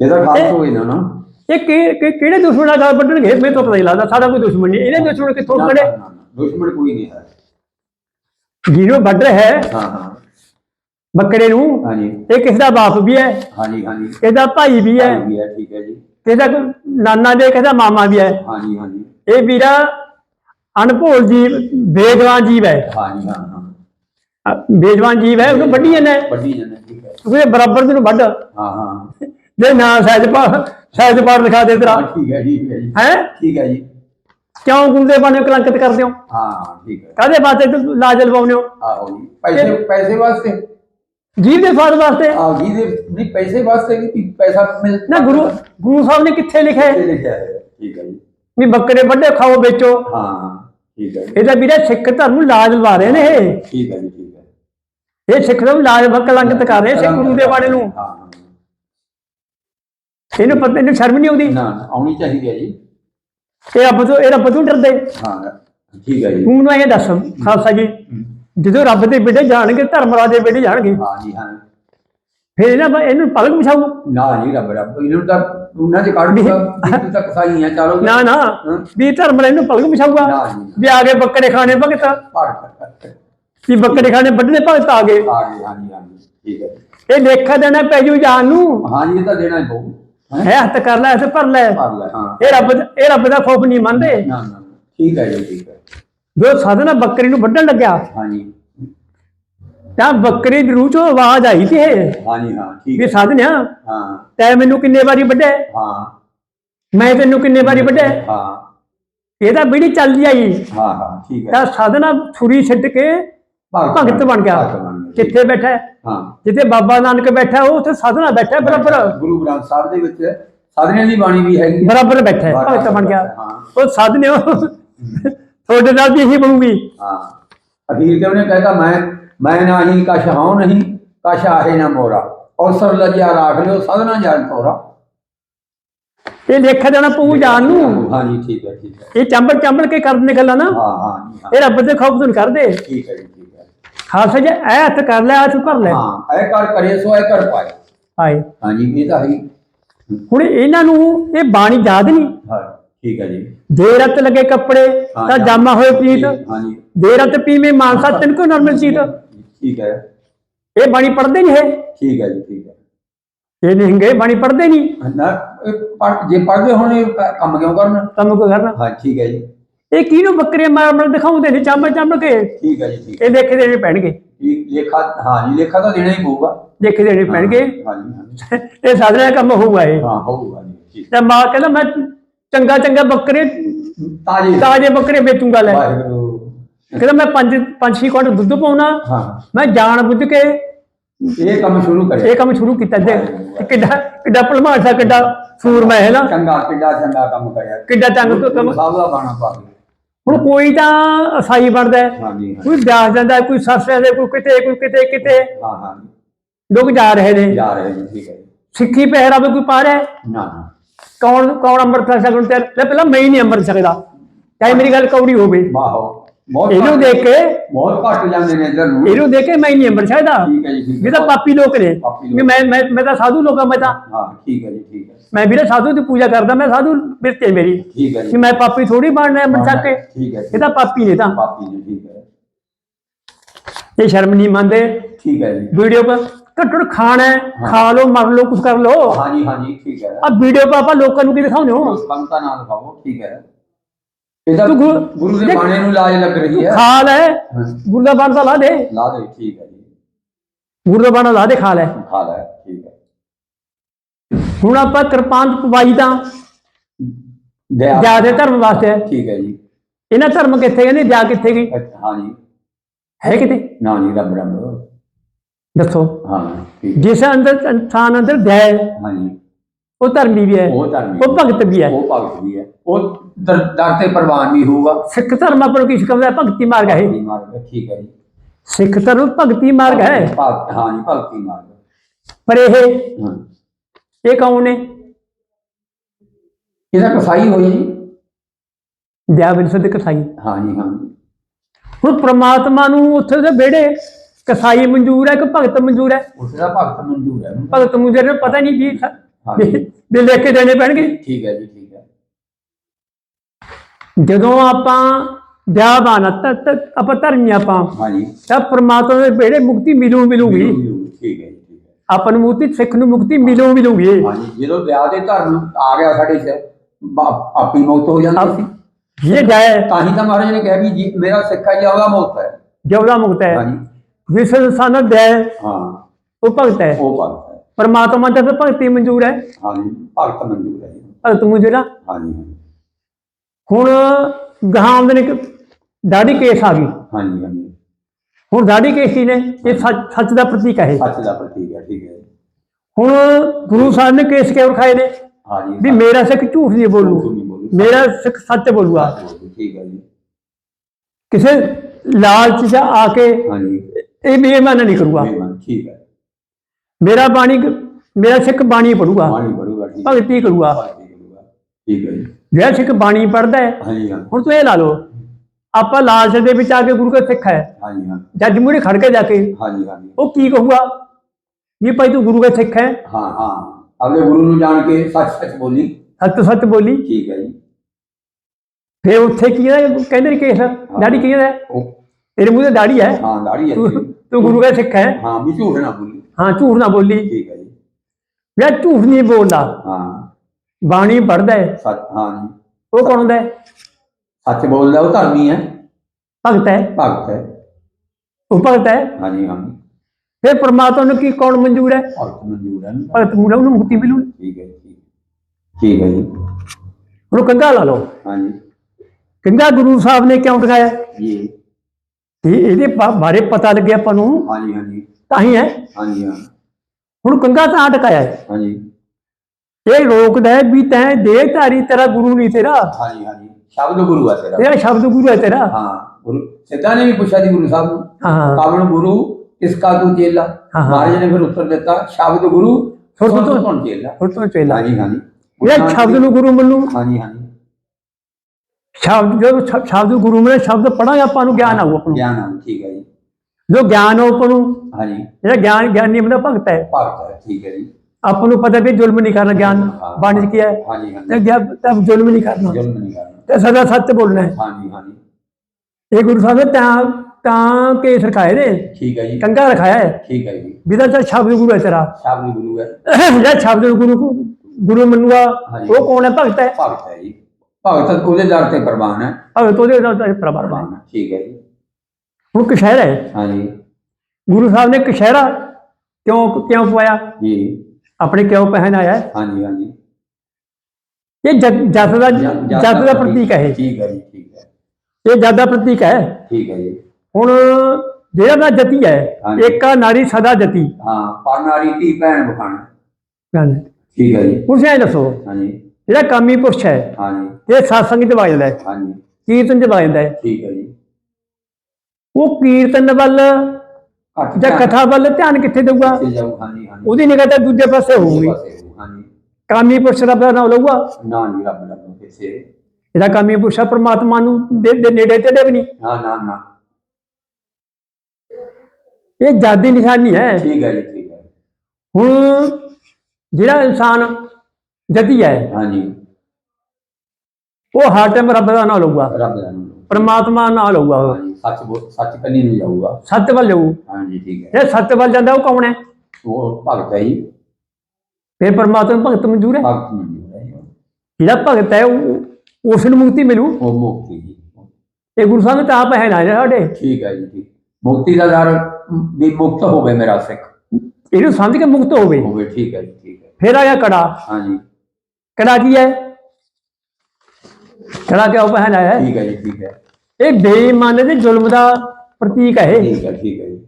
ਇਹਦਾ ਖਾਸ ਹੋਈ ਨਾ ਨਾ। ਇਹ ਕਿ- ਕਿਹੜੇ ਦੁਸ਼ਮਣ ਵੱਢਣਗੇ? ਮੈਨੂੰ ਤਾਂ ਪਤਾ ਨਹੀਂ ਲੱਗਦਾ ਸਾਡਾ ਕੋਈ ਦੁਸ਼ਮਣ ਨਹੀਂ। ਇਹਦੇ ਦੁਸ਼ਮਣ ਕਿੱਥੋਂ ਨਾ, ਖੜੇ? ਨਾ, ਨਾ, ਦੁਸ਼ਮਣ ਕੋਈ ਨਹੀਂ ਹੈ। ਜਿਹਨੂੰ ਵੱਢ ਰਿਹਾ ਹੈ ਹਾਂ ਹਾਂ। ਬੱਕਰੇ ਨੂੰ ਹਾਂਜੀ। ਇਹ ਕਿਸ ਦਾ ਬਾਪ ਵੀ ਹੈ ਹਾਂਜੀ ਹਾਂਜੀ। ਕਿਸ ਦਾ ਭਾਈ ਵੀ ਹੈ ਠੀਕ ਹੈ ਜੀ। ਦਾ ਕੋਈ ਨਾਨਾ ਦਾ ਮਾਮਾ ਵੀ ਹੈ। ਹਾਂਜੀ ਹਾਂਜੀ। ਇਹ ਵੀਰਾ ਅਨਭੋਲ ਜੀਵ ਬੇਜਵਾਨ ਜੀਵ ਹੈ। ਬੇਜਵਾਨ ਜੀਵ ਹੈ ਉਹਨੂੰ ਵੱਢੀ ਜਾਂਦਾ ਵੱਡੀ ਜਨ ਠੀਕ ਹੈ। ਉਹਦੇ ਬਰਾਬਰ ਤੈਨੂੰ ਵੱਢ। ਹਾਂ ਹਾਂ। ਜੇ ਨਾ ਸਹਿਜ ਪਾ ਸਹਿਜ ਪਾੜ ਲਿਖਾ ਦੇ ਤੇਰਾ। ਠੀਕ ਹੈ ਜੀ ਠੀਕ ਹੈ ਜੀ। ਹੈ? ਠੀਕ ਹੈ ਜੀ। ਕਿਉਂ ਗੁੰਦੇ ਬਾਣੇ ਕਲੰਕਿਤ ਕਰਦੇ ਹੋ? ਹਾਂ ਠੀਕ ਹੈ। ਕਾਹਦੇ ਵਾਸਤੇ ਤੂੰ ਲਾਜ ਲਵਾਉਂਦੇ ਹੋ? ਆਹੋ ਜੀ ਪੈਸੇ ਪੈਸੇ ਵਾਸਤੇ। ਜੀਵ ਦੇ ਫਾਇਦੇ ਵਾਸਤੇ? ਆਹ ਜੀ ਦੇ ਨਹੀਂ ਪੈਸੇ ਵਾਸਤੇ ਵੀ ਕੀ ਪੈਸਾ ਮਿਲ ਨਾ ਗੁਰੂ ਗੁਰੂ ਸਾਹਿਬ ਨੇ ਕਿੱਥੇ ਲਿਖਿਆ ਹੈ? ਲਿਖਿਆ ਹੈ? ਠੀਕ ਹੈ ਜੀ। ਵੀ ਬੱਕਰੇ ਵੱਡੇ ਖਾਓ ਵੇਚੋ। ਹਾਂ। ਠੀਕ ਹੈ ਜੀ। ਇਹਦਾ ਵੀਰੇ ਸਿੱਖ ਧਰਮ ਨੂੰ ਲਾਜ ਲਵਾ ਰਹੇ ਨੇ ਇਹ। ਠੀਕ ਹੈ ਜੀ ਠੀਕ ਹੈ। ਇਹ ਸਿੱਖ ਨੂੰ ਲਾਜ ਕਲੰਕਿਤ ਕਰ ਰਹੇ ਸਿੱਖ ਗੁਰੂ ਦੇ ਬਾਣੇ ਨੂੰ। ਹਾਂ ਇਹਨੂੰ ਪਤਾ ਇਹਨੂੰ ਸ਼ਰਮ ਨਹੀਂ ਆਉਂਦੀ? ਨਾ ਨਾ, ਆਉਣੀ ਚਾਹੀਦੀ ਹੈ ਜੀ। ਇਹ ਰੱਬ ਤੋਂ ਇਹ ਰੱਬ ਤੋਂ ਡਰਦੇ। ਹਾਂ ਠੀਕ ਹੈ ਜੀ। ਤੂੰ ਮੈਨੂੰ ਇਹ ਦੱਸ ਖਾਲਸਾ ਜੀ ਜਦੋਂ ਰੱਬ ਦੇ ਬੇਟੇ ਜਾਣਗੇ ਧਰਮਰਾਜ ਦੇ ਬੇਟੇ ਜਾਣਗੇ। ਹਾਂ ਜੀ ਹਾਂ। ਫਿਰ ਇਹਨਾਂ ਬ- ਇਹਨੂੰ ਪਲਕ ਵਿਛਾਊ ਨਾ ਜੀ ਰੱਬ ਰੱਬ ਇਹਨੂੰ ਤਾਂ ਉਹਨਾਂ ਚ ਕੱਢ ਦੂਗਾ ਤੂੰ ਤਾਂ ਕਸਾਈ ਆ ਚਲੋ ਨਾ ਨਾ ਹਾਂ। ਵੀ ਧਰਮਰਾਜ ਨੂੰ ਪਲਕ ਵਿਛਾਊਗਾ। ਨਾ ਜੀ ਵੀ ਆ ਗਏ ਬੱਕਰੇ ਖਾਣੇ ਭਗਤ। ਭਾਗ ਵੀ ਬੱਕਰੇ ਖਾਣੇ ਵੱਢਣੇ ਭਗਤ ਆ ਗਏ। ਆ ਗਏ ਹਾਂ ਜੀ ਹਾਂ ਜੀ ਠੀਕ ਹੈ। ਇਹ ਲੇਖਾ ਦੇਣਾ ਪੈ ਜੂ ਜਾਨ ਨੂੰ। ਹਾਂ ਜੀ ਇਹ ਤਾਂ ਦੇਣਾ ਹੀ ਪਊ। ਹੈਂ? ਹੱਥ ਕਰ ਲੈ ਤੇ ਭਰ ਲੈ। ਭਰ ਲੈ ਹਾਂ। ਇਹ ਰੱਬ ਦਾ- ਇਹ ਰੱਬ ਦਾ ਖੌਫ ਨਹੀਂ ਮੰਨਦੇ। ਨਾ ਨਾ ਨਾ, ਠੀਕ ਹੈ ਜੀ ਠੀਕ ਹੈ। ਜੋ ਸਾਧਨਾ ਬੱਕਰੀ ਨੂੰ ਵੱਢਣ ਲੱਗਿਆ। ਹਾਂ ਜੀ ਤਾਂ ਬੱਕਰੀ ਦੀ ਰੂਹ ਚੋਂ ਆਵਾਜ਼ ਆਈ ਤੇ ਹਾਂ ਜੀ ਹਾਂ ਠੀਕ ਵੀ ਹੈ। ਸਾਧਨਿਆ ਹਾਂ। ਤੈ ਮੈਨੂੰ ਕਿੰਨੇ ਵਾਰੀ ਵੱਢਿਆ? ਹਾਂ। ਮੈਂ ਤੈਨੂੰ ਕਿੰਨੇ ਵਾਰੀ ਵੱਢਿਆ? ਹਾਂ। ਇਹਦਾ ਬੀੜੀ ਚੱਲਦੀ ਆਈ। ਹਾਂ ਹਾਂ ਠੀਕ ਹੈ। ਤਾਂ ਸਾਧਨਾ ਛੁਰੀ ਛੱਡ ਕੇ ਭਗਤ ਬਣ ਗਿਆ। ਭਗਤ ਬਣ ਗਿਆ, ਠੀਕ। ਕਿੱਥੇ ਬੈਠਾ ਹੈ? ਹਾਂ। ਜਿੱਥੇ ਬਾਬਾ ਨਾਨਕ ਬੈਠਾ ਉਹ ਉੱਥੇ ਸਾਧਨਾ ਬੈਠਾ ਹੈ ਬਰਾਬਰ। ਗੁਰੂ ਗ੍ਰੰਥ ਸਾਹਿਬ ਦੇ ਵਿੱਚ ਸਾਧਨਿਆਂ ਦੀ ਬਾਣੀ ਵੀ ਹੈਗੀ। ਹੈ। ਬਰਾਬਰ ਬੈਠਾ ਹੈ ਭਗਤ ਬਣ ਗਿਆ। ਹਾਂ। ਉਹ ਸਾਧਨਿਓ ਤੁਹਾਡੇ ਨਾਲ ਵੀ ਇਹੀ ਬਣੂਗੀ। ਹਾਂ। ਅਖੀਰ ਤੇ ਉਹਨੇ ਕਹਿਤਾ ਮੈਂ ਮੈਂ ਨਹੀਂ ਕਛ ਹਾਂ ਨਹੀਂ ਕਛ ਆਹੇ ਨਾ ਮੋਰਾ। ਔਸਰ ਲਜਿਆ ਰਾਖ ਲਿਓ ਸਾਧਨਾ ਜਾਣ ਤੋਰਾ। ਇਹ ਲੇਖਾ ਦੇਣਾ ਪਊ ਜਾਣ ਨੂੰ। ਹਾਂਜੀ ਠੀਕ ਹੈ ਠੀਕ ਹੈ। ਇਹ ਚੰਬੜ ਚੰਬੜ ਕੇ ਕਰਦੇ ਗੱਲਾਂ ਨਾ। ਹਾਂ ਹਾਂ ਜੀ, ਹਾਂ। ਇਹ ਰੱਬ ਦੇ ਖੌਫ ਤੋਂ ਕਰਦੇ। ਠੀਕ ਹੈ ਜੀ ਠੀਕ ਹੈ। ਖਾਲਸਾ ਜੀ ਹੱਥ ਕਰ ਲੈ ਹੱਥ ਭਰ ਲੈ। ਹਾਂ ਇਹ ਕਰ ਕਰੇ ਸੋ ਇਹ ਕਰ ਪਾਏ। ਹਾਏ ਹਾਂਜੀ ਇਹ ਤਾਂ ਹੈ ਹੀ। ਹੁਣ ਇਹਨਾਂ ਨੂੰ ਇਹ ਬਾਣੀ ਯਾਦ ਨਹੀਂ। ਹਾਂ ਠੀਕ ਹੈ ਜੀ। ਦੇ ਰਤ ਲੱਗੇ ਕੱਪੜੇ ਹਾਂ, ਤਾਂ ਹਾਂ। ਜਾਮਾ ਹੋਏ ਪ੍ਰੀਤ। ਹਾਂਜੀ। ਦੇ ਰਤ ਪੀਵੇਂ ਮਾਨਸਾ ਤਿੰਨ ਕੋ ਨਰਮਲ ਚੀਤ ਠੀਕ ਹੈ। ਇਹ ਬਾਣੀ ਪੜਦੇ ਨਹੀਂ ਹੈ ਠੀਕ ਹੈ ਜੀ ਠੀਕ ਹੈ। ਇਹ ਨਹੀਂ ਗਏ ਬਾਣੀ ਪੜਦੇ ਨਹੀਂ? ਨਾ ਇਹ ਪੜ੍ਹ- ਜੇ ਪੜ੍ਹਦੇ ਹੁਣ ਇਹ ਕ- ਕੰਮ ਕਿਉਂ ਕਰਨ? ਕੰਮ ਕੋ ਕਰਨਾ? ਹਾਂ ਠੀਕ ਹੈ ਜੀ। ਇਹ ਕਿਹਨੂੰ ਬੱਕਰੇ ਮਾਰ ਮਾਰ ਦਿਖਾਉਂਦੇ ਨੇ ਚੰਮ ਚੰਮ ਕੇ? ਠੀਕ ਹੈ ਜੀ ਠੀਕ ਹੈ। ਇਹ ਦੇਖੇ ਦੇਣੇ ਪੈਣਗੇ। ਠੀਕ, ਲੇਖਾ ਹਾਂ ਜੀ ਲੇਖਾ ਤਾਂ ਦੇਣਾ ਹੀ ਪਊਗਾ। ਦੇਖੇ ਦੇਣੇ ਪੈਣਗੇ। ਹਾਂਜੀ ਹਾਂਜੀ ਇਹ ਸਾਧਨਾ ਕੰਮ ਹੋਊਗਾ ਇਹ। ਹਾਂ ਹੋਊਗਾ ਜੀ ਠੀਕ। ਤੇ ਮਾਂ ਕਹਿੰਦਾ ਮੈਂ ਚੰਗਾ ਚੰਗਾ ਬੱਕਰੇ ਤਾਜੀ। ਤਾਜੇ ਬੱਕਰੇ ਵੇਚੂੰਗਾ ਲੈ। ਵਾਹਿਗੁਰੂ। ਕਹਿੰਦਾ ਮੈਂ ਪੰਜ ਪੰਜ ਛੇ ਕੁਆਂਟਲ ਦੁੱਧ ਪਾਉਣਾ। ਹਾਂ। ਮੈਂ ਜਾਣ ਬੁੱਝ ਕੇ ਇਹ ਕੰਮ ਸ਼ੁਰੂ ਕਰੇ ਇਹ ਕੰਮ ਸ਼ੁਰੂ ਕੀਤਾ ਜੇ। ਕਿੱਡਾ ਕਿੱਡਾ ਭਲਮਾਨ ਕਿੱਡਾ ਸੂਰਮਾ ਹੈ ਨਾ ਚੰਗਾ ਕਿੱਡਾ ਚੰਗਾ ਕੰਮ ਕਰਿਆ। ਕਿੱਡਾ ਚੰਗ ਤੋਂ ਕੰਮ ਸਭ ਦਾ ਬਾਣਾ ਪਾ ਹੁਣ ਕੋਈ ਤਾਂ ਅਸਾਈ ਬਣਦਾ ਕੋਈ ਵਿਆਹ ਜਾਂਦਾ ਕੋਈ ਸੱਸਿਆਂ ਦੇ ਕੋਈ ਕਿਤੇ ਕੋਈ ਕਿਤੇ ਕਿਤੇ। ਹਾਂ ਹਾਂ। ਲੋਕ ਜਾ ਰਹੇ ਨੇ। ਜਾ ਰਹੇ ਜੀ ਠੀਕ ਹੈ ਸਿੱਖੀ ਪਹਿਰਾਵੇ ਕੋਈ ਪਾ ਰਿਹਾ ਹੈ। ਨਾ ਨਾ। ਕੌਣ ਕੌਣ ਅੰਮ੍ਰਿਤ ਛਕਣ ਤੇ ਪਹਿਲਾਂ ਮੈਂ ਹੀ ਨਹੀਂ ਅੰਮ੍ਰਿਤ ਛਕਦਾ। ਚਾਹੇ ਮੇਰੀ ਗੱਲ ਕੌੜੀ ਹੋਵੇ। ਵਾਹੋ ਬਹੁਤ ਇਹਨੂੰ ਦੇਖ ਕੇ ਬਹੁਤ ਘੱਟ ਜਾਂਦੇ ਨੇ ਇੱਧਰ ਨੂੰ। ਇਹਨੂੰ ਦੇਖ ਕੇ ਮੈਂ ਹੀ ਨਹੀਂ ਅੰਮ੍ਰਿਤ ਛਕਦਾ ਠੀਕ ਹੈ ਜੀ ਠੀਕ ਇਹ ਤਾਂ ਪਾਪੀ ਲੋਕ ਨੇ। ਪਾਪੀ ਲੋਕ। ਵੀ ਮੈਂ ਮੈਂ ਮੈਂ ਤਾਂ ਸਾਧੂ ਲੋਕਾਂ ਮੈਂ ਤਾਂ ਹਾਂ ਠੀਕ ਹੈ ਜੀ ਠੀਕ ਹੈ। ਮੈਂ ਵੀਰੇ ਸਾਧੂ ਦੀ ਪੂਜਾ ਕਰਦਾ ਮੈਂ ਸਾਧੂ ਬਿਰਤੇ ਮੇਰੀ। ਠੀਕ ਹੈ ਕਿ ਜੀ ਮੈਂ ਪਾਪੀ ਥੋੜੀ ਬਣਨਾ ਅੰਮ੍ਰਿਤ ਛਕ ਕੇ ਠੀਕ ਹੈ ਇਹ ਤਾਂ ਪਾਪੀ ਨੇ ਤਾਂ। ਪਾਪੀ ਜੀ ਠੀਕ ਹੈ। ਇਹ ਸ਼ਰਮ ਨਹੀਂ ਮੰਨਦੇ। ਠੀਕ ਹੈ ਜੀ। ਵੀਡੀਓ ਪਰ ਘੱਟੋ ਖਾਣਾ ਹੈ, ਖਾ ਲਓ ਮਰ ਲਓ ਕੁਝ ਕਰ ਲਓ। ਹਾਂਜੀ ਹਾਂਜੀ ਠੀਕ ਹੈ। ਆ ਵੀਡੀਓ ਪਰ ਆਪਾਂ ਲੋਕਾਂ ਨੂੰ ਕੀ ਦਿਖਾਉਂਦੇ ਹੋ? ਕੰਮ ਤਾਂ ਨਾ ਦਿਖਾਓ ਠੀਕ ਹੈ। ਇਹਦਾ ਤੂੰ ਗੁਰੂ- ਗੁਰੂ ਦੇ ਦੇਖ- ਬਾਣੇ ਨੂੰ ਲਾਜ ਲੱਗ ਰਹੀ ਹੈ। ਖਾ ਲੈ। ਹਾਂ, ਗੁਰੂ ਦਾ ਬਾਣ ਤਾਂ ਲਾ ਦੇ। ਲਾ ਦੇ ਠੀਕ ਹੈ ਜੀ। ਗੁਰੂ ਦਾ ਬਾਣ ਲਾ ਦੇ ਖਾ ਲੈ। ਖਾ ਲੈ ਠੀਕ ਹੈ। ਹੁਣ ਆਪਾਂ ਕਿਰਪਾਨ ਪਵਾਈ ਤਾਂ ਦਇਆ ਜਿਆਦੇ ਧਰਮ ਵਾਸਤੇ ਹੈ। ਠੀਕ ਹੈ ਜੀ। ਇਹਨਾਂ ਧਰਮ ਕਿੱਥੇ ਗਏ ਨੇ? ਜਾ ਕਿੱਥੇ ਗਈ? ਅੱਛਾ, ਹਾਂਜੀ ਹੈ ਕਿਤੇ? ਨਾ ਜੀ ਰੱਬ ਰੱਬ ਦੱਸੋ। ਹਾਂ ਠੀਕ ਜਿਸ ਅੰਦਰ ਇਨਸਾਨ ਅੰਦਰ ਦਇਆ ਹੈ। ਹਾਂਜੀ ਉਹ ਧਰਮੀ ਵੀ ਹੈ। ਉਹ ਧਰਮ ਉਹ ਭਗਤ ਵੀ ਹੈ। ਉਹ ਭਗਤ ਵੀ ਹੈ। ਉਹ ਦਰ ਦਰ ਤੇ ਪ੍ਰਵਾਨ ਵੀ ਹੋਊਗਾ। ਸਿੱਖ ਧਰਮ ਆਪਾਂ ਨੂੰ ਕੀ ਹੈ? ਭਗਤੀ ਮਾਰਗ ਹੈ। ਭਗਤੀ ਮਾਰਗ ਹੈ, ਠੀਕ ਹੈ ਜੀ। ਸਿੱਖ ਧਰਮ ਭਗਤੀ ਮਾਰਗ ਹੈ। ਭਗਤ ਹਾਂ ਜੀ ਭਗਤੀ ਮਾਰਗ ਪਰ ਇਹ ਹਾਂ। ਇਹ ਕੌਣ ਨੇ? ਇਹਦਾ ਕਸਾਈ ਹੋਈ ਜੀ। ਦਇਆ ਬਿਨ ਸਦ ਕਸਾਈ। ਹਾਂ ਜੀ ਹਾਂ ਹੁਣ ਪ੍ਰਮਾਤਮਾ ਨੂੰ ਉੱਥੇ ਦੇ ਵਿਹੜੇ ਕਸਾਈ ਮਨਜ਼ੂਰ ਹੈ ਕਿ ਭਗਤ ਮਨਜ਼ੂਰ ਹੈ? ਉਸ ਦਾ ਭਗਤ ਮਨਜ਼ੂਰ ਹੈ। ਭਗਤ ਮਨਜ਼ੂਰ ਨੂੰ ਪਤਾ ਨਹੀਂ ਵੀ ਹਾਂਜੀ। ਵੀ ਲੈ ਕੇ ਦੇਣੇ ਪੈਣਗੇ? ਠੀਕ ਹੈ ਜੀ ਠੀਕ ਹੈ। ਜਦੋਂ ਆਪਾਂ ਦਿਆਵਾਨ ਤਤ ਆਪਾਂ ਧਰਮੀ ਆਪਾਂ ਹਾਂਜੀ। ਤਾਂ ਪ੍ਰਮਾਤਮਾ ਦੇ ਵਿਹੜੇ ਮੁਕਤੀ ਮਿਲੂ ਮਿਲੂਗੀ। ਮਿਲੂ, ਠੀਕ ਹੈ ਜੀ ਠੀਕ ਹੈ। ਆਪਾਂ ਨੂੰ ਮੁਕਤੀ ਸਿੱਖ ਨੂੰ ਮੁਕਤੀ ਮਿਲੂ ਮਿਲੂਗੀ। ਹਾਂਜੀ ਜਦੋਂ ਵਿਆਹ ਦੇ ਧਰਮ ਆ ਗਿਆ ਸਾਡੇ ਬਾ- ਆਪੀ ਮੌਤ ਹੋ ਜਾਂਦੀ ਸੀ। ਇਹ ਜੈ ਤਾਂ ਹੀ ਤਾਂ ਮਹਾਰਾਜ ਨੇ ਕਿਹਾ ਵੀ ਜੀ ਮੇਰਾ ਸਿੱਖਾ ਜੀ ਉਹਦਾ ਮੌਤ ਹੈ। ਜਵਦਾ ਮੁਕਤ ਹੈ। ਹਾਂਜੀ। ਵਿਸ ਇਨਸਾਨ ਦਇਆ ਹਾਂ। ਉਹ ਭਗਤ ਹੈ। ਉਹ ਭਗਤ ਹੈ। ਪਰਮਾਤਮਾ ਦਾ ਤਾਂ ਭਗਤੀ ਮਨਜ਼ੂਰ ਹੈ। ਹਾਂਜੀ ਭਗਤ ਮਨਜ਼ੂਰ ਹੈ ਜੀ। ਭਗਤ ਮਨਜ਼ੂਰ ਆ। ਹਾਂਜੀ ਹਾਂਜੀ। ਹੁਣ ਗਾਹਾਂ ਦੇ ਨੇ ਦਾੜੀ ਕੇਸ ਆ ਗਈ। ਹਾਂਜੀ ਹਾਂਜੀ। ਹੁਣ ਦਾੜੀ ਕੇਸ ਕੀ ਨੇ ਇਹ ਸੱਚ ਸੱਚ ਦਾ ਪ੍ਰਤੀਕ ਹੈ। ਸੱਚ ਦਾ ਪ੍ਰਤੀਕ ਹੈ ਠੀਕ ਹੈ। ਹੁਣ ਗੁਰੂ ਸਾਹਿਬ ਨੇ ਕੇਸ ਕਿਉਂ ਰਖਾਏ ਨੇ? ਹਾਂਜੀ ਵੀ ਮੇਰਾ ਸਿੱਖ ਝੂਠ ਨਹੀਂ ਬੋਲੂ। ਮੇਰਾ ਸਿੱਖ ਸੱਚ ਬੋਲੂਗਾ ਠੀਕ ਹੈ ਜੀ। ਕਿਸੇ ਲਾਲਚ 'ਚ ਆ ਕੇ ਹਾਂਜੀ। ਇਹ ਬੇਈਮਾਨ ਨਹੀਂ ਕਰੂਗਾ। ਠੀਕ ਹੈ। ਮੇਰਾ ਬਾਣੀ ਮੇਰਾ ਸਿੱਖ ਬਾਣੀ ਪੜੂਗਾ। ਬਾਣੀ ਪੜੂਗਾ ਠੀਕ ਹੈ। ਭਗਤੀ ਕਰੂਗਾ। ਠੀਕ ਹੈ ਜੀ। ਜਿਹੜਾ ਸਿੱਖ ਬਾਣੀ ਪੜਦਾ ਹੈ ਹਾਂਜੀ ਹਾਂ। ਹੁਣ ਤੂੰ ਇਹ ਲਾ ਲਓ ਆਪਾਂ ਲਾਲਚ ਦੇ ਵਿੱਚ ਆ ਕੇ ਗੁਰੂ ਦਾ ਸਿੱਖ ਹੈ। ਹਾਂਜੀ ਹਾਂ। ਜੱਜ ਮੂਹਰੇ ਖੜ ਕੇ ਜਾ ਕੇ ਹਾਂਜੀ ਹਾਂਜੀ। ਉਹ ਕੀ ਕਹੂਗਾ? ਵੀ ਭਾਈ ਤੂੰ ਗੁਰੂ ਦਾ ਸਿੱਖ ਹੈ। ਹਾਂ ਹਾਂ। ਆਪਣੇ ਗੁਰੂ ਨੂੰ ਜਾਣ ਕੇ ਸੱਚ ਸੱਚ ਬੋਲੀ। ਸੱਚ ਸੱਚ ਬੋਲੀ। ਠੀਕ ਹੈ ਜੀ। ਫੇਰ ਉੱਥੇ ਕੀ ਹੈ? ਕਹਿੰਦੇ ਨੇ ਕੇਸ। ਦਾੜੀ ਕੀ ਹੈ? ਤੇਰੇ ਮੂੰਹ ਤੇ ਦਾੜੀ ਹੈ। ਹਾਂ ਦਾੜੀ ਹੈ ਤੂੰ ਗੁਰੂ ਦਾ ਸਿੱਖ ਹੈ। ਹਾਂ ਵੀ ਝੂਠ ਨਾ ਬੋਲੀ। ਹਾਂ ਝੂਠ ਨਾ ਬੋਲੀ। ਠੀਕ ਹੈ ਜੀ। ਮੈਂ ਝੂਠ ਨਹੀਂ ਬੋਲਦਾ। ਹਾਂ। ਬਾਣੀ ਪੜਦਾ ਹੈ। ਸੱਚ ਹਾਂ ਜੀ। ਉਹ ਕੌਣ ਹੁੰਦਾ ਹੈ? ਸੱਚ ਬੋਲਦਾ ਉਹ ਧਰਮੀ ਹੈ। ਭਗਤ ਹੈ। ਭਗਤ ਹੈ। ਉਹ ਭਗਤ ਹੈ। ਹਾਂਜੀ ਹਾਂ ਫਿਰ ਪ੍ਰਮਾਤਮਾ ਨੂੰ ਕੀ ਕੌਣ ਮਨਜ਼ੂਰ ਹੈ? ਭਗਤ ਮਨਜ਼ੂਰ ਹੈ। ਭਗਤ ਉਹਨੂੰ ਮੁਕਤੀ ਮਿਲੂ ਠੀਕ ਹੈ ਠੀਕ ਠੀਕ ਹੈ ਜੀ। ਹੁਣ ਕੰਗਾ ਲਾ ਲਓ। ਹਾਂਜੀ ਕੰਗਾ ਗੁਰੂ ਸਾਹਿਬ ਨੇ ਕਿਉਂ ਦਿਖਾਇਆ? ਜੀ। ਕਿ ਇਹਦੇ ਬਾ- ਬਾਰੇ ਪਤਾ ਲੱਗਿਆ ਆਪਾਂ ਨੂੰ। ਹਾਂਜੀ ਹਾਂਜੀ ਤਾਂ ਹੀ। ਹੈ ਹਾਂਜੀ ਹਾਂ। ਹੁਣ ਕੰਗਾ ਤਾਂ ਟਕਾਇਆ ਹੈ। ਹਾਂਜੀ। ਇਹ ਰੋਕਦਾ ਹੈ ਵੀ ਤੈਂ ਦੇਹ ਧਾਰੀ ਤੇਰਾ ਗੁਰੂ ਨਹੀਂ ਤੇਰਾ। ਹਾਂਜੀ ਹਾਂਜੀ। ਸ਼ਬਦ ਗੁਰੂ ਹੈ ਤੇਰਾ। ਤੇਰਾ ਸ਼ਬਦ ਗੁਰੂ ਹੈ ਤੇਰਾ। ਹਾਂ ਗੁਰੂ ਸਿੱਧਾ ਨੇ ਵੀ ਪੁੱਛਿਆ ਜੀ ਗੁਰੂ ਸਾਹਿਬ ਨੂੰ। ਹਾਂ ਕਾਵਣ ਗੁਰੂ ਕਿਸਕਾ ਤੂੰ ਚੇਲਾ। ਮਹਾਰਾਜ ਨੇ ਫਿਰ ਉੱਤਰ ਦਿੱਤਾ ਸ਼ਬਦ ਗੁਰੂ ਸੁਰਤ ਸੁਰਤ ਤੋਂ- ਤੋਂ ਚੇਲਾ? ਹੁਣ ਤੋਂ ਚੇਲਾ। ਹਾਂਜੀ ਹਾਂਜੀ। ਇਹ ਸ਼ਬਦ ਨੂੰ ਗੁਰੂ ਮੰਨੂ। ਹਾਂਜੀ ਹਾਂਜੀ। ਸ਼ਬਦ ਜਦੋਂ ਸ਼ਬਦ ਗੁਰੂ ਮੰਨੇ ਸ਼ਬਦ ਪੜਾਂਗੇ ਆਪਾਂ ਨੂੰ ਗਿਆਨ ਆਊ ਆਪਾਂ ਨੂੰ। ਗਿਆਨ ਆ ਠੀਕ ਹੈ ਜੀ ਗਿਆਨ ਨੂੰ। ਹਾਂਜੀ। ਜਿਹੜਾ ਗਿਆਨ ਗਿਆਨੀ ਬੰਦਾ ਭਗਤ ਹੈ। ਭਗਤ ਹੈ ਠੀਕ ਹੈ ਜੀ। ਆਪਾਂ ਨੂੰ ਪਤਾ ਵੀ ਜ਼ੁਲਮ ਨਹੀਂ ਕਰਨਾ ਗਿਆਨ। ਬਾਣੀ ਚ ਕੀ ਹੈ। ਹਾਂਜੀ ਹਾਂਜੀ। ਤੇ ਗਿਆਨ ਤਾਂ ਜ਼ੁਲਮ ਨਹੀਂ ਕਰਨਾ। ਜ਼ੁਲਮ ਨਹੀਂ ਕਰਨਾ। ਤੇ ਸਦਾ ਸੱਚ ਬੋਲਣਾ ਹੈ। ਹਾਂਜੀ ਹਾਂਜੀ। ਇਹ ਗੁਰੂ ਸਾਹਿਬ ਨੇ ਤਾਂ ਤਾਂ ਕੇਸ ਰਖਾਏ ਨੇ। ਠੀਕ ਹੈ ਜੀ। ਕੰਗਾ ਰਖਾਇਆ ਹੈ। ਠੀਕ ਹੈ ਜੀ। ਵਿਦਾ ਤਾਂ ਸ਼ਬਦ ਗੁਰੂ ਹੈ ਤੇਰਾ। ਸ਼ਬਦ ਗੁਰੂ ਹੈ। ਜਿਹੜਾ ਸ਼ਬਦ ਗੁਰੂ ਗੁਰੂ ਹਾਂਜੀ। ਉਹ ਕੌਣ ਹੈ? ਭਗਤ ਹੈ। ਭਗਤ ਹੈ ਜੀ। ਭਗਤ ਉਹਦੇ ਦਰ ਤੇ ਪ੍ਰਵਾਨ ਹੈ। ਭਗਤ ਉਹਦੇ ਨਾਲ ਤਾਂ ਪ੍ਰਵਾਨ ਹੈ। ਠੀਕ ਹੈ ਜੀ। ਹੁਣ ਕਸ਼ਹਿਰਾ ਹੈ। ਹਾਂਜੀ। ਗੁਰੂ ਸਾਹਿਬ ਨੇ ਕਸ਼ਹਿਰਾ ਕਿਉਂ ਕਿਉਂ ਪਵਾਇਆ? ਜੀ। ਆਪਣੇ ਕਿਉਂ ਪਹਿਨਾਇਆ ਹੈ ਹਾਂਜੀ ਹਾਂਜੀ। ਇਹ ਜੱਟ ਦਾ ਜ- ਜੱਟ ਦਾ ਪ੍ਰਤੀਕ। ਹੈ ਇਹ। ਠੀਕ ਹੈ ਜੀ ਠੀਕ ਹੈ। ਇਹ ਜੱਟ ਦਾ ਪ੍ਰਤੀਕ ਹੈ। ਠੀਕ ਹੈ ਜੀ। ਹੁਣ ਜਿਹੜਾ ਦਾ ਜਤੀ ਹੈ ਹਾਂਜੀ। ਏਕਾ ਨਾਰੀ ਸਦਾ ਜਤੀ। ਹਾਂ ਪਰਨਾਰੀ ਧੀ ਭੈਣ ਬਖਾਣਾ। ਗੱਲ ਠੀਕ ਹੈ ਜੀ। ਉਸ ਇਹ ਦੱਸੋ ਹਾਂਜੀ। ਜਿਹੜਾ ਕਾਮੀ ਪੁਰਸ਼ ਹੈ ਹਾਂਜੀ। ਇਹ ਸਾਸੰਗ ਚ ਵਗ ਜਾਂਦਾ ਹੈ। ਹਾਂਜੀ। ਕੀਰਤਨ ਚ ਵਗ ਜਾਂਦਾ ਹੈ। ਠੀਕ ਹੈ ਜੀ। ਉਹ ਕੀਰਤਨ ਵੱਲ ਜਾਂ ਕਥਾ ਵੱਲ ਧਿਆਨ ਕਿੱਥੇ ਦੇਊਗਾ? ਹਾਂਜੀ ਹਾਂਜੀ। ਉਹਦੀ ਨਿਗਾਹ ਤਾਂ ਦੂਜੇ ਪਾਸੇ ਹੋਊਗੀ। ਹਾਂਜੀ। ਕਾਮੀ ਪੁਰਸ਼ ਰੱਬ ਦਾ ਨਾਮ ਲਊਗਾ। ਨਾ ਜੀ ਰੱਬ ਰੱਬ ਕਿਸੇ ਜਿਹੜਾ ਕਾਮੀ ਪੁਰਸ਼ ਪ੍ਰਮਾਤਮਾ ਨੂੰ ਦੇ ਦੇ ਨੇੜੇ ਤੇੜੇ ਵੀ ਨਹੀਂ। ਨਾ ਨਾ ਨਾ। ਇਹ ਜਾਦੀ ਨਿਸ਼ਾਨੀ ਹੈ। ਠੀਕ ਹੈ ਜੀ ਠੀਕ ਹੈ। ਹੁਣ ਜਿਹੜਾ ਇਨਸਾਨ ਜਤੀ ਹੈ ਹਾਂਜੀ। ਉਹ ਹਰ ਟਾਈਮ ਰੱਬ ਦਾ ਨਾਮ ਲਊਗਾ। ਰੱਬ ਦਾ ਨਾਮ ਪ੍ਰਮਾਤਮਾ ਦਾ ਨਾਮ ਲਊਗਾ ਉਹ। ਹਾਂਜੀ ਸੱਚ ਸੱਚ ਕੰਨੀ ਨੂੰ ਜਾਊਗਾ। ਸੱਤ ਵੱਲ ਲਊ ਹਾਂਜੀ ਠੀਕ ਹੈ। ਜੇ ਸੱਤ ਵੱਲ ਜਾਂਦਾ ਉਹ ਕੌਣ ਹੈ? ਉਹ ਭਗਤ ਹੈ ਜੀ। ਫਿਰ ਪ੍ਰਮਾਤਮਾ ਨੂੰ ਭਗਤ ਮਨਜ਼ੂਰ ਹੈ? ਭਗਤ ਮਨਜ਼ੂਰ ਹੈ ਜੀ। ਜਿਹੜਾ ਭਗਤ ਹੈ ਉਹ ਉਸ ਨੂੰ ਮੁਕਤੀ ਮਿਲੂ। ਉਹ ਮੁਕਤੀ ਜੀ। ਇਹ ਗੁਰੂ ਸਾਹਿਬ ਨੇ ਤਾਂ ਆਪ ਹੈ ਨਾ ਸਾਡੇ। ਠੀਕ ਹੈ ਜੀ ਠੀਕ। ਮੁਕਤੀ ਦਾ ਦਰ ਵੀ ਮੁਕਤ ਹੋਵੇ ਮੇਰਾ ਸਿੱਖ। ਇਹਨੂੰ ਸਮਝ ਕੇ ਮੁਕਤ ਹੋਵੇ। ਹੋਵੇ ਠੀਕ ਹੈ ਜੀ ਠੀਕ ਹੈ। ਫਿਰ ਆਇਆ ਕੜਾ। ਹਾਂਜੀ। ਕੜਾ ਕੀ ਹੈ? ਕੜਾ ਕਿਉਂ ਪਹਿਨਾ ਹੈ। ਠੀਕ ਹੈ ਜੀ ਠੀਕ ਹੈ। ਇਹ ਬੇਈਮਾਨ ਦੇ ਜ਼ੁਲਮ ਦਾ ਪ੍ਰਤੀਕ ਹੈ ਇਹ। ਠੀਕ ਹੈ ਠੀਕ ਹੈ ਜੀ।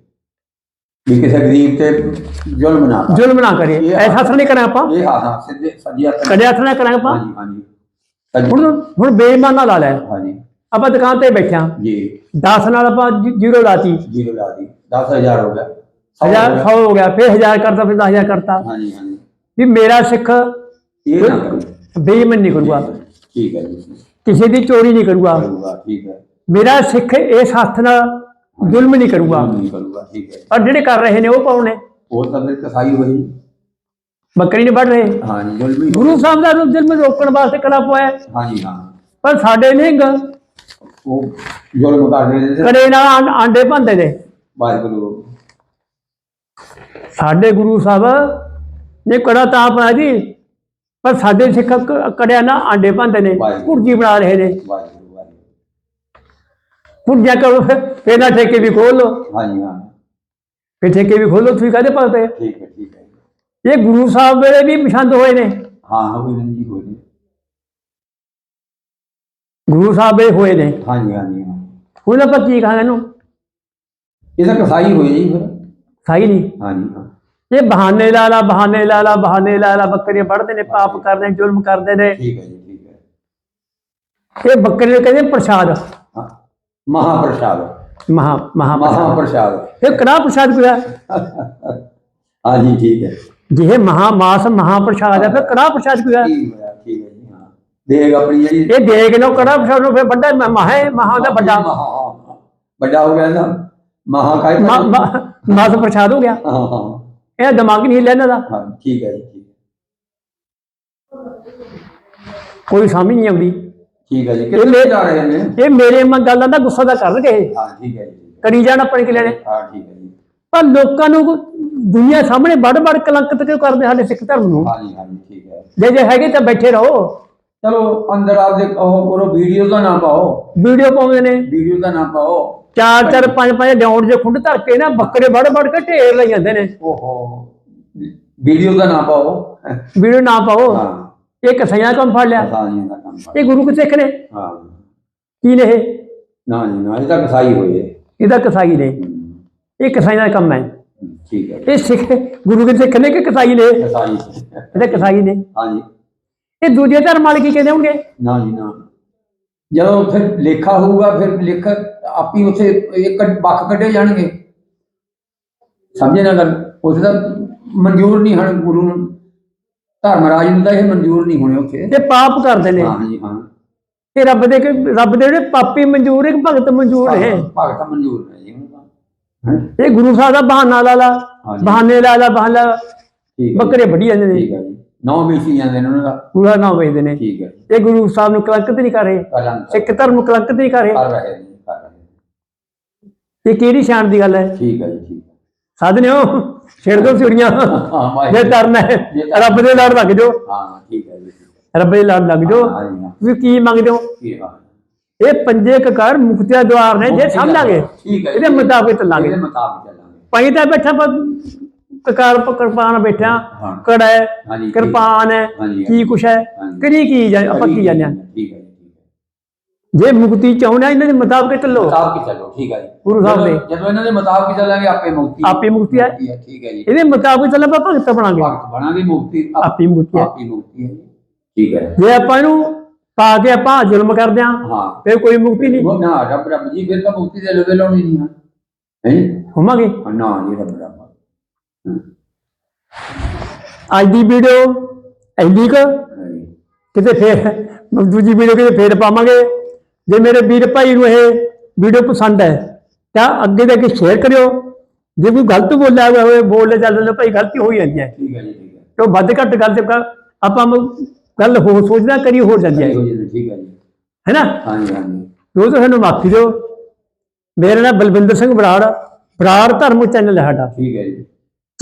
ਵੀ ਕਿਸੇ ਗਰੀਬ ਤੇ ਜ਼ੁਲਮ ਨਾ ਕਰ। ਜ਼ੁਲਮ ਨਾ ਕਰੇ। ਇਹ- ਐਸਾ ਹੱਥ ਨਹੀਂ ਕਰਾਂ ਆਪਾਂ। ਇਹ ਹਾਂ ਹਾਂ ਸਿੱਧੇ ਸੱਜਿਆ ਕਦੇ ਹੱਥ ਨਾ ਕਰਾਂਗੇ ਆਪਾਂ। ਹਾਂਜੀ ਹਾਂਜੀ। ਸੱਜ- ਹੁਣ ਹੁਣ ਬੇਈਮਾਨ ਨਾਲ ਲਾ ਲੈ ਹਾਂਜੀ। ਆਪਾਂ ਦੁਕਾਨ ਤੇ ਬੈਠਿਆ ਜੀ। 10 ਨਾਲ ਆਪਾਂ ਜ਼ੀਰੋ ਲਾਤੀ। ਜੀਰੋ ਲਾ ਦੀ 10000 ਹੋ ਗਿਆ। ਸੌ ਹਜ਼ਾਰ ਹੋ ਗਿਆ। 100 ਹੋ ਗਿਆ। ਫਿਰ 1000 ਕਰਤਾ ਫਿਰ 10000 ਕਰਤਾ। ਹਾਂਜੀ ਹਾਂਜੀ। ਵੀ ਮੇਰਾ ਸਿੱਖ ਇਹ ਨਾ ਕਰੋ। ਬੇਈਮਾਨ ਕਰੂਗਾ। ਠੀਕ ਹੈ ਜੀ ਕਿਸੇ ਦੀ ਚੋਰੀ ਨਹੀਂ ਕਰੂਗਾ। ਕਰੂਗਾ ਠੀਕ ਹੈ। ਮੇਰਾ ਸਿੱਖ ਇਸ ਹੱਥ ਨਾਲ ਜ਼ੁਲਮ ਨਹੀਂ ਕਰੂਗਾ। ਨਹੀਂ ਕਰੂਗਾ ਠੀਕ ਹੈ। ਪਰ ਜਿਹੜੇ ਕਰ ਰਹੇ ਨੇ ਉਹ ਕੌਣ ਨੇ? ਉਹ ਤਾਂ ਫਿਰ ਕਸਾਈ ਹੋਈ ਬੱਕਰੀ ਨਹੀਂ ਵੱਢ ਰਹੇ। ਜ਼ੁਲਮ ਹੀ ਗੁਰੂ ਸਾਹਿਬ ਦਾ ਜ਼ੁਲਮ ਰੋਕਣ ਵਾਸਤੇ ਕੜਾ ਪਵਾਇਆ ਹਾਂਜੀ ਹਾਂ। ਪਰ ਸਾਡੇ ਨਹੀਂ ਗ ਉਹ ਜ਼ੁਲਮ ਕਰਦੇ ਨੇ। ਕੜੇ ਨਾਲ ਆਂਡੇ ਭੰਦੇ ਨੇ। ਵਾਹਿਗੁਰੂ। ਸਾਡੇ ਗੁਰੂ ਸਾਹਿਬ ਨੇ ਕੜਾ ਤਾਂ ਪਾਇਆ ਜੀ। ਪਰ ਸਾਡੇ ਸਿੱਖ ਕ- ਕੜਿਆਂ ਨਾਲ ਆਂਡੇ ਭੰਦੇ ਨੇ ਵਾਹਿਗੁਰੂ। ਭੁਰਜੀ ਬਣਾ ਰਹੇ ਨੇ। ਵਾਹਿਗੁਰੂ ਵਾਹਿਗੁਰੂ। ਭੁਰਜੀਆਂ ਕਰੋ ਫਿਰ ਨਾ ਠੇਕੇ ਵੀ ਖੋਲ ਲੋ ਹਾਂਜੀ ਹਾਂ। ਫਿਰ ਠੇਕੇ ਵੀ ਖੋਲੋ ਤੁਸੀਂ ਕਾਹਦੇ ਪਾਸਤੇ ਠੀਕ ਹੈ ਠੀਕ ਹੈ। ਇਹ ਗੁਰੂ ਸਾਹਿਬ ਵੇਲੇ ਵੀ ਪਸੰਦ ਹੋਏ ਨੇ। ਹਾਂ ਹੋਈ ਨਹੀਂ ਜੀ ਹੋਈ ਨੇ। ਗੁਰੂ ਸਾਹਿਬ ਵੇਲੇ ਹੋਏ ਨੇ। ਹਾਂਜੀ ਹਾਂਜੀ ਹਾਂ। ਹੁਣ ਆਪਾਂ ਕੀ ਕਹਾਂਗੇ ਇਹਨੂੰ? ਇਹ ਤਾਂ ਕਸਾਈ ਹੋਈ ਜੀ ਫਿਰ। ਸਹੀ ਨਹੀਂ। ਹਾਂਜੀ ਹਾਂ। ਇਹ ਬਹਾਨੇ ਲਾ ਲਾ ਬਹਾਨੇ ਲਾ ਲਾ ਬਹਾਨੇ ਲਾ ਲਾ ਬੱਕਰੀਆਂ ਵੱਢਦੇ ਨੇ ਪਾਪ ਕਰਦੇ ਨੇ ਜ਼ੁਲਮ ਕਰਦੇ ਨੇ। ਠੀਕ ਹੈ ਜੀ ਠੀਕ ਹੈ। ਇਹ ਬੱਕਰੇ ਨੂੰ ਕਹਿੰਦੇ ਪ੍ਰਸ਼ਾਦ। ਹਾਂ ਮਹਾਪ੍ਰਸਾਦ। ਮਹਾ ਮਹਾ ਮਹਾਪ੍ਰਸਾਦ। ਇਹ ਕੜਾ ਪ੍ਰਸ਼ਾਦ ਕਿਹਾ ਹਾਂਜੀ ਠੀਕ ਹੈ। ਜਿਹੇ ਮਹਾ ਮਾਸ ਮਹਾ ਪ੍ਰਸ਼ਾਦ ਹੈ ਫਿਰ ਕੜਾ ਪ੍ਰਸ਼ਾਦ ਕਿਹਾ ਠੀਕ ਹੋਇਆ ਠੀਕ ਹੈ ਜੀ ਹਾਂ। ਦੇਗ ਆਪਣੀ ਜਿਹੜੀ ਇਹ ਦੇਖ ਲੋ ਕੜਾ ਪ੍ਰਸ਼ਾਦ ਨੂੰ ਫਿਰ ਵੱਡਾ ਮਹਾ ਹੈ ਮਹਾ ਦਾ ਵੱਡਾ। ਮਹਾ- ਵੱਡਾ ਹੋ ਗਿਆ ਨਾ। ਮਹਾ ਕਾਇ ਮਾ- ਮਾ- ਮਾਸ ਪ੍ਰਸ਼ਾਦ ਹੋ ਗਿਆ। ਹਾਂ ਹਾਂ। ਇਹ ਦਿਮਾਗ ਨਹੀਂ ਹਿੱਲਿਆ ਇਹਨਾਂ ਦਾ। ਹਾਂ ਠੀਕ ਹੈ ਜੀ ਠੀਕ ਕੋਈ ਸਮਝ ਨਹੀਂ ਆਉਂਦੀ। ਠੀਕ ਹੈ ਜੀ ਕਿੱਥੇ ਜਾ ਰਹੇ ਨੇ? ਇਹ ਮੇਰੇ ਮਨ ਗੱਲਾਂ ਦਾ ਗੁੱਸਾ ਦਾ ਕਰਨਗੇ ਇਹ। ਹਾਂ ਠੀਕ ਹੈ ਜੀ ਠੀਕ ਹੈ। ਕਰੀ ਜਾਣ ਆਪਣੇ ਕਿਲੇ ਨੇ। ਹਾਂ ਠੀਕ ਹੈ ਜੀ। ਪਰ ਲੋਕਾਂ ਨੂੰ ਦੁਨੀਆ ਸਾਹਮਣੇ ਵੱਡ ਵੱਡ ਕਲੰਕਿਤ ਕਿਉਂ ਕਰਦੇ ਸਾਡੇ ਸਿੱਖ ਧਰਮ ਨੂੰ? ਹਾਂਜੀ ਹਾਂਜੀ ਠੀਕ ਹੈ। ਜੇ ਜੇ ਹੈਗੇ ਤਾਂ ਬੈਠੇ ਰਹੋ। ਚਲੋ ਅੰਦਰ ਆਪਦੇ ਉਹ ਕਰੋ ਵੀਡੀਓ ਦਾ ਨਾ ਪਾਓ। ਵੀਡੀਓ ਪਾਉਂਦੇ ਨੇ। ਵੀਡੀਓ ਦਾ ਨਾ ਪਾਓ। ਚਾਰ ਚਾਰ ਪੰਜ ਪੰਜ ਡਾਊਨ ਜੇ ਖੁੰਡ ਧਰ ਕੇ ਨਾ ਬੱਕਰੇ ਵੜ ਵੜ ਕੇ ਢੇਰ ਲਈ ਜਾਂਦੇ ਨੇ। ਓਹੋ। ਵੀਡੀਓ ਦਾ ਨਾ ਪਾਓ। ਵੀਡੀਓ ਨਾ ਪਾਓ। ਹਾਂ। ਇਹ ਕਸਾਈਆਂ ਕੰਮ ਫੜ ਲਿਆ। ਕਸਾਈਆਂ ਦਾ ਕੰਮ ਕਰ ਇਹ ਗੁਰੂ ਕੇ ਸਿੱਖ ਨੇ? ਹਾਂ। ਕੀ ਨੇ ਇਹ? ਨਾ ਜੀ ਨਾ ਇਹ ਤਾਂ ਕਸਾਈ ਹੋਏ। ਇਹਦਾ ਕਸਾਈ ਨੇ। ਇਹ ਕਸਾਈਆਂ ਦਾ ਕੰਮ ਹੈ। ਠੀਕ ਹੈ। ਇਹ ਸਿੱਖ ਗੁਰੂ ਕੇ ਸਿੱਖ ਨੇ ਕਿ ਕਸਾਈ ਨੇ? ਕਸਾਈ। ਇਹਦਾ ਕਸਾਈ ਨੇ। ਹਾਂਜੀ ਇਹ ਦੂਜੇ ਧਰਮ ਵਾਲੇ ਕੀ ਕਹਿੰਦੇ ਹੋਣਗੇ? ਨਾ ਜੀ ਨਾ। ਜਦੋਂ ਉੱਥੇ ਲੇਖਾ ਹੋਊਗਾ ਫਿਰ ਲਿਖ ਆਪੀ ਉੱਥੇ ਇੱਕ ਵੱਖ ਕੱਢੇ ਜਾਣਗੇ। ਸਮਝੇ ਨਾ ਗੱਲ? ਉਸ ਦਾ ਮਨਜ਼ੂਰ ਨਹੀਂ ਹਨ ਗੁਰੂ ਨੂੰ। ਧਰਮਰਾਜ ਨੂੰ ਤਾਂ ਇਹ ਮਨਜ਼ੂਰ ਨਹੀਂ ਹੋਣੇ ਉੱਥੇ। ਇਹ ਪਾਪ ਕਰਦੇ ਨੇ। ਹਾਂ ਜੀ ਹਾਂ। ਇਹ ਰੱਬ ਦੇ ਕਿ- ਰੱਬ ਦੇ ਜਿਹੜੇ ਪਾਪੀ ਮਨਜ਼ੂਰ ਇੱਕ ਭਗਤ ਮਨਜ਼ੂਰ ਨੇ ਭਗਤ ਮਨਜ਼ੂਰ ਨੇ ਜੀ ਤਾਂ। ਹੈਂ? ਇਹ ਗੁਰੂ ਸਾਹਿਬ ਦਾ ਬਹਾਨਾ ਲਾ ਲਾ। ਬਹਾਨੇ ਲਾ ਲਾ ਬਹਾਨਾ ਹੈ ਬੱਕਰੇ ਵੱਢੀ ਜਾਂਦੇ ਨੇ। ਠੀਕ ਹੈ ਨੌ ਬੀਸੀ ਜਾਂਦੇ ਨੇ ਉਹਨਾਂ ਦਾ ਪੂਰਾ ਨਾਮ ਵੇਚਦੇ ਨੇ। ਠੀਕ ਹੈ। ਇਹ ਗੁਰੂ ਸਾਹਿਬ ਨੂੰ ਕਲੰਕਿਤ ਨਹੀਂ ਕਰ ਰਹੇ। ਸਿੱਖ ਧਰਮ ਨੂੰ ਕਲੰਕਿਤ ਨਹੀਂ ਕਰ ਰਹੇ। ਕਰ ਰਹੇ ਨੇ ਕਰ ਰਹੇ ਨੇ। ਇਹ ਕਿਹੜੀ ਸ਼ਾਨ ਦੀ ਗੱਲ ਹੈ? ਠੀਕ ਹੈ ਜੀ ਠੀਕ ਹੈ। ਸਾਧਨਿਓ ਛੇੜ ਦੋ ਸਿੜੀਆਂ ਹਾਂ ਜੇ ਵਾਹਿਗੁਰੂ। ਹੈ ਰੱਬ ਦੇ ਲੜ ਲੱਗ ਜਾਓ। ਹਾਂ ਠੀਕ ਹੈ ਜੀ ਠੀਕ ਹੈ। ਰੱਬ ਦੇ ਲੜ ਲੱਗ ਜਾਓ। ਹਾਂ ਜੀ ਹਾਂ। ਤੁਸੀਂ ਕੀ ਮੰਗਦੇ ਹੋ? ਠੀਕ ਹੈ? ਇਹ ਪੰਜੇ ਕਕਾਰ ਮੁਕਤਿਆ ਦੁਆਰ ਨੇ ਜੇ ਸਮਝਾਂਗੇ ਠੀਕ ਹੈ ਜੀ। ਇਹਦੇ ਮੁਤਾਬਿਕ ਚੱਲਾਂਗੇ। ਇਹਦੇ ਮੁਤਾਬਿਕ ਚੱਲਾਂਗੇ। ਪਈ ਤਾਂ ਬੈਠਾ ਪਰ ਕਕਾਰ ਕਿਰਪਾਨ ਬੈਠਾ ਹਾਂ। ਕੜਾ ਹੈ ਹਾਂਜੀ, ਠੀਕ। ਕਿਰਪਾਨ ਹੈ ਹਾਂਜੀ, ਕੀ ਕੁਛ ਹੈ ਹਾਂਜੀ। ਕਰੀ ਕੀ ਜਾਂ ਆਪਾਂ ਕੀ ਜਾਂਦੇ ਹਾਂ? ਠੀਕ ਹੈ ਜੀ ਠੀਕ ਹੈ। ਜੇ ਮੁਕਤੀ ਚਾਹੁੰਦੇ ਆ ਇਹਨਾਂ ਦੇ ਮੁਤਾਬਕ ਚੱਲੋ। ਮੁਤਾਬਕ ਚੱਲੋ ਠੀਕ ਹੈ ਜੀ। ਗੁਰੂ ਸਾਹਿਬ ਜਦੋਂ-। ਜਦੋਂ ਇਹਨਾਂ ਦੇ ਮੁਤਾਬਕ ਚੱਲਾਂਗੇ ਆਪੇ ਮੁਕਤੀ ਆਪੇ ਮੁਕਤੀ ਹੈ। ਠੀਕ ਹੈ ਜੀ। ਇਹਦੇ ਮੁਤਾਬਕ ਚੱਲਾਂ ਆਪਾਂ ਭਗਤ ਬਣਾਂਗੇ। ਭਗਤ ਬਣਾਂਗੇ ਮੁਕਤੀ ਆਪ- ਆਪੀ ਮੁਕਤੀ ਹੈ। ਆਪੀ ਮੁਕਤੀ ਹੈ ਜੀ। ਠੀਕ ਹੈ ਜੇ। ਆਪਾਂ ਇਹਨੂੰ ਪਾ ਕੇ ਆਪਾਂ ਜ਼ੁਲਮ ਕਰਦੇ ਹਾਂ ਹਾਂ। ਫਿਰ ਕੋਈ ਮੁਕਤੀ ਨਹੀਂ। ਉਹ ਨਾ ਰੱਬ ਰੱਬ ਜੀ ਫਿਰ ਤਾਂ ਮੁਕਤੀ ਦੇ ਲਵੇ ਲਾਉਣੀ ਨਹੀਂ ਹੈ ਹੈ? ਹੋਵਾਂਗੇ। ਨਾ ਜੀ ਰੱਬ ਰੱਬ ਅੱਜ ਦੀ ਵੀਡੀਓ ਇੰਨੀ ਕੁ? ਹੈ। ਕਿਤੇ ਫੇਰ ਦੂਜੀ ਵੀਡੀਓ ਕਿਤੇ ਫੇਰ ਪਾਵਾਂਗੇ। ਜੇ ਮੇਰੇ ਵੀਰ ਭਾਈ ਨੂੰ ਇਹ ਵੀਡੀਓ ਪਸੰਦ ਹੈ ਤਾਂ ਅੱਗੇ ਦੇ ਅੱਗੇ ਸ਼ੇਅਰ ਕਰਿਓ। ਜੇ ਕੋਈ ਗਲਤ ਬੋਲਿਆ ਹੋਵੇ ਬੋਲੇ ਚੱਲ ਭਾਈ ਗਲਤੀ ਹੋ ਹੀ ਜਾਂਦੀ ਹੈ। ਠੀਕ ਹੈ ਜੀ ਠੀਕ ਹੈ। ਤੇ ਵੱਧ ਘੱਟ ਗੱਲ ਤੇ ਆਪਾਂ ਗੱਲ ਹੋਰ ਸੋਚਣਾ ਕਰੀ ਹੋ ਜਾਂਦੀ ਹੈ। ਠੀਕ ਹੈ ਜੀ ਠੀਕ ਹੈ ਜੀ। ਹੈ ਨਾ? ਹਾਂਜੀ ਹਾਂਜੀ। ਦੋਸਤੋ ਸਾਨੂੰ ਮਾਫੀ ਦਿਓ। ਮੇਰਾ ਨਾਮ ਬਲਵਿੰਦਰ ਸਿੰਘ ਬਰਾੜ ਬਰਾੜ ਧਰਮ ਚੈਨਲ ਹੈ ਸਾਡਾ। ਠੀਕ ਹੈ ਜੀ।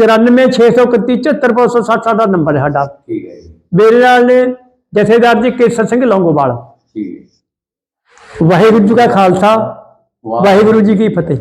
9461374560 ਸਾਡਾ ਨੰਬਰ ਹੈ ਸਾਡਾ। ਠੀਕ ਹੈ ਜੀ। ਮੇਰੇ ਨਾਲ ਨੇ ਜਥੇਦਾਰ ਜੀ ਕੇਸਰ ਸਿੰਘ ਲੌਂਗੋਵਾਲ। ਠੀਕ ਹੈ ਵਾਹਿਗੁਰੂ ਜੀ ਕਾ ਖਾਲਸਾ ਵਾਹ। ਵਾਹਿਗੁਰੂ ਜੀ ਕੀ ਫਤਿਹ।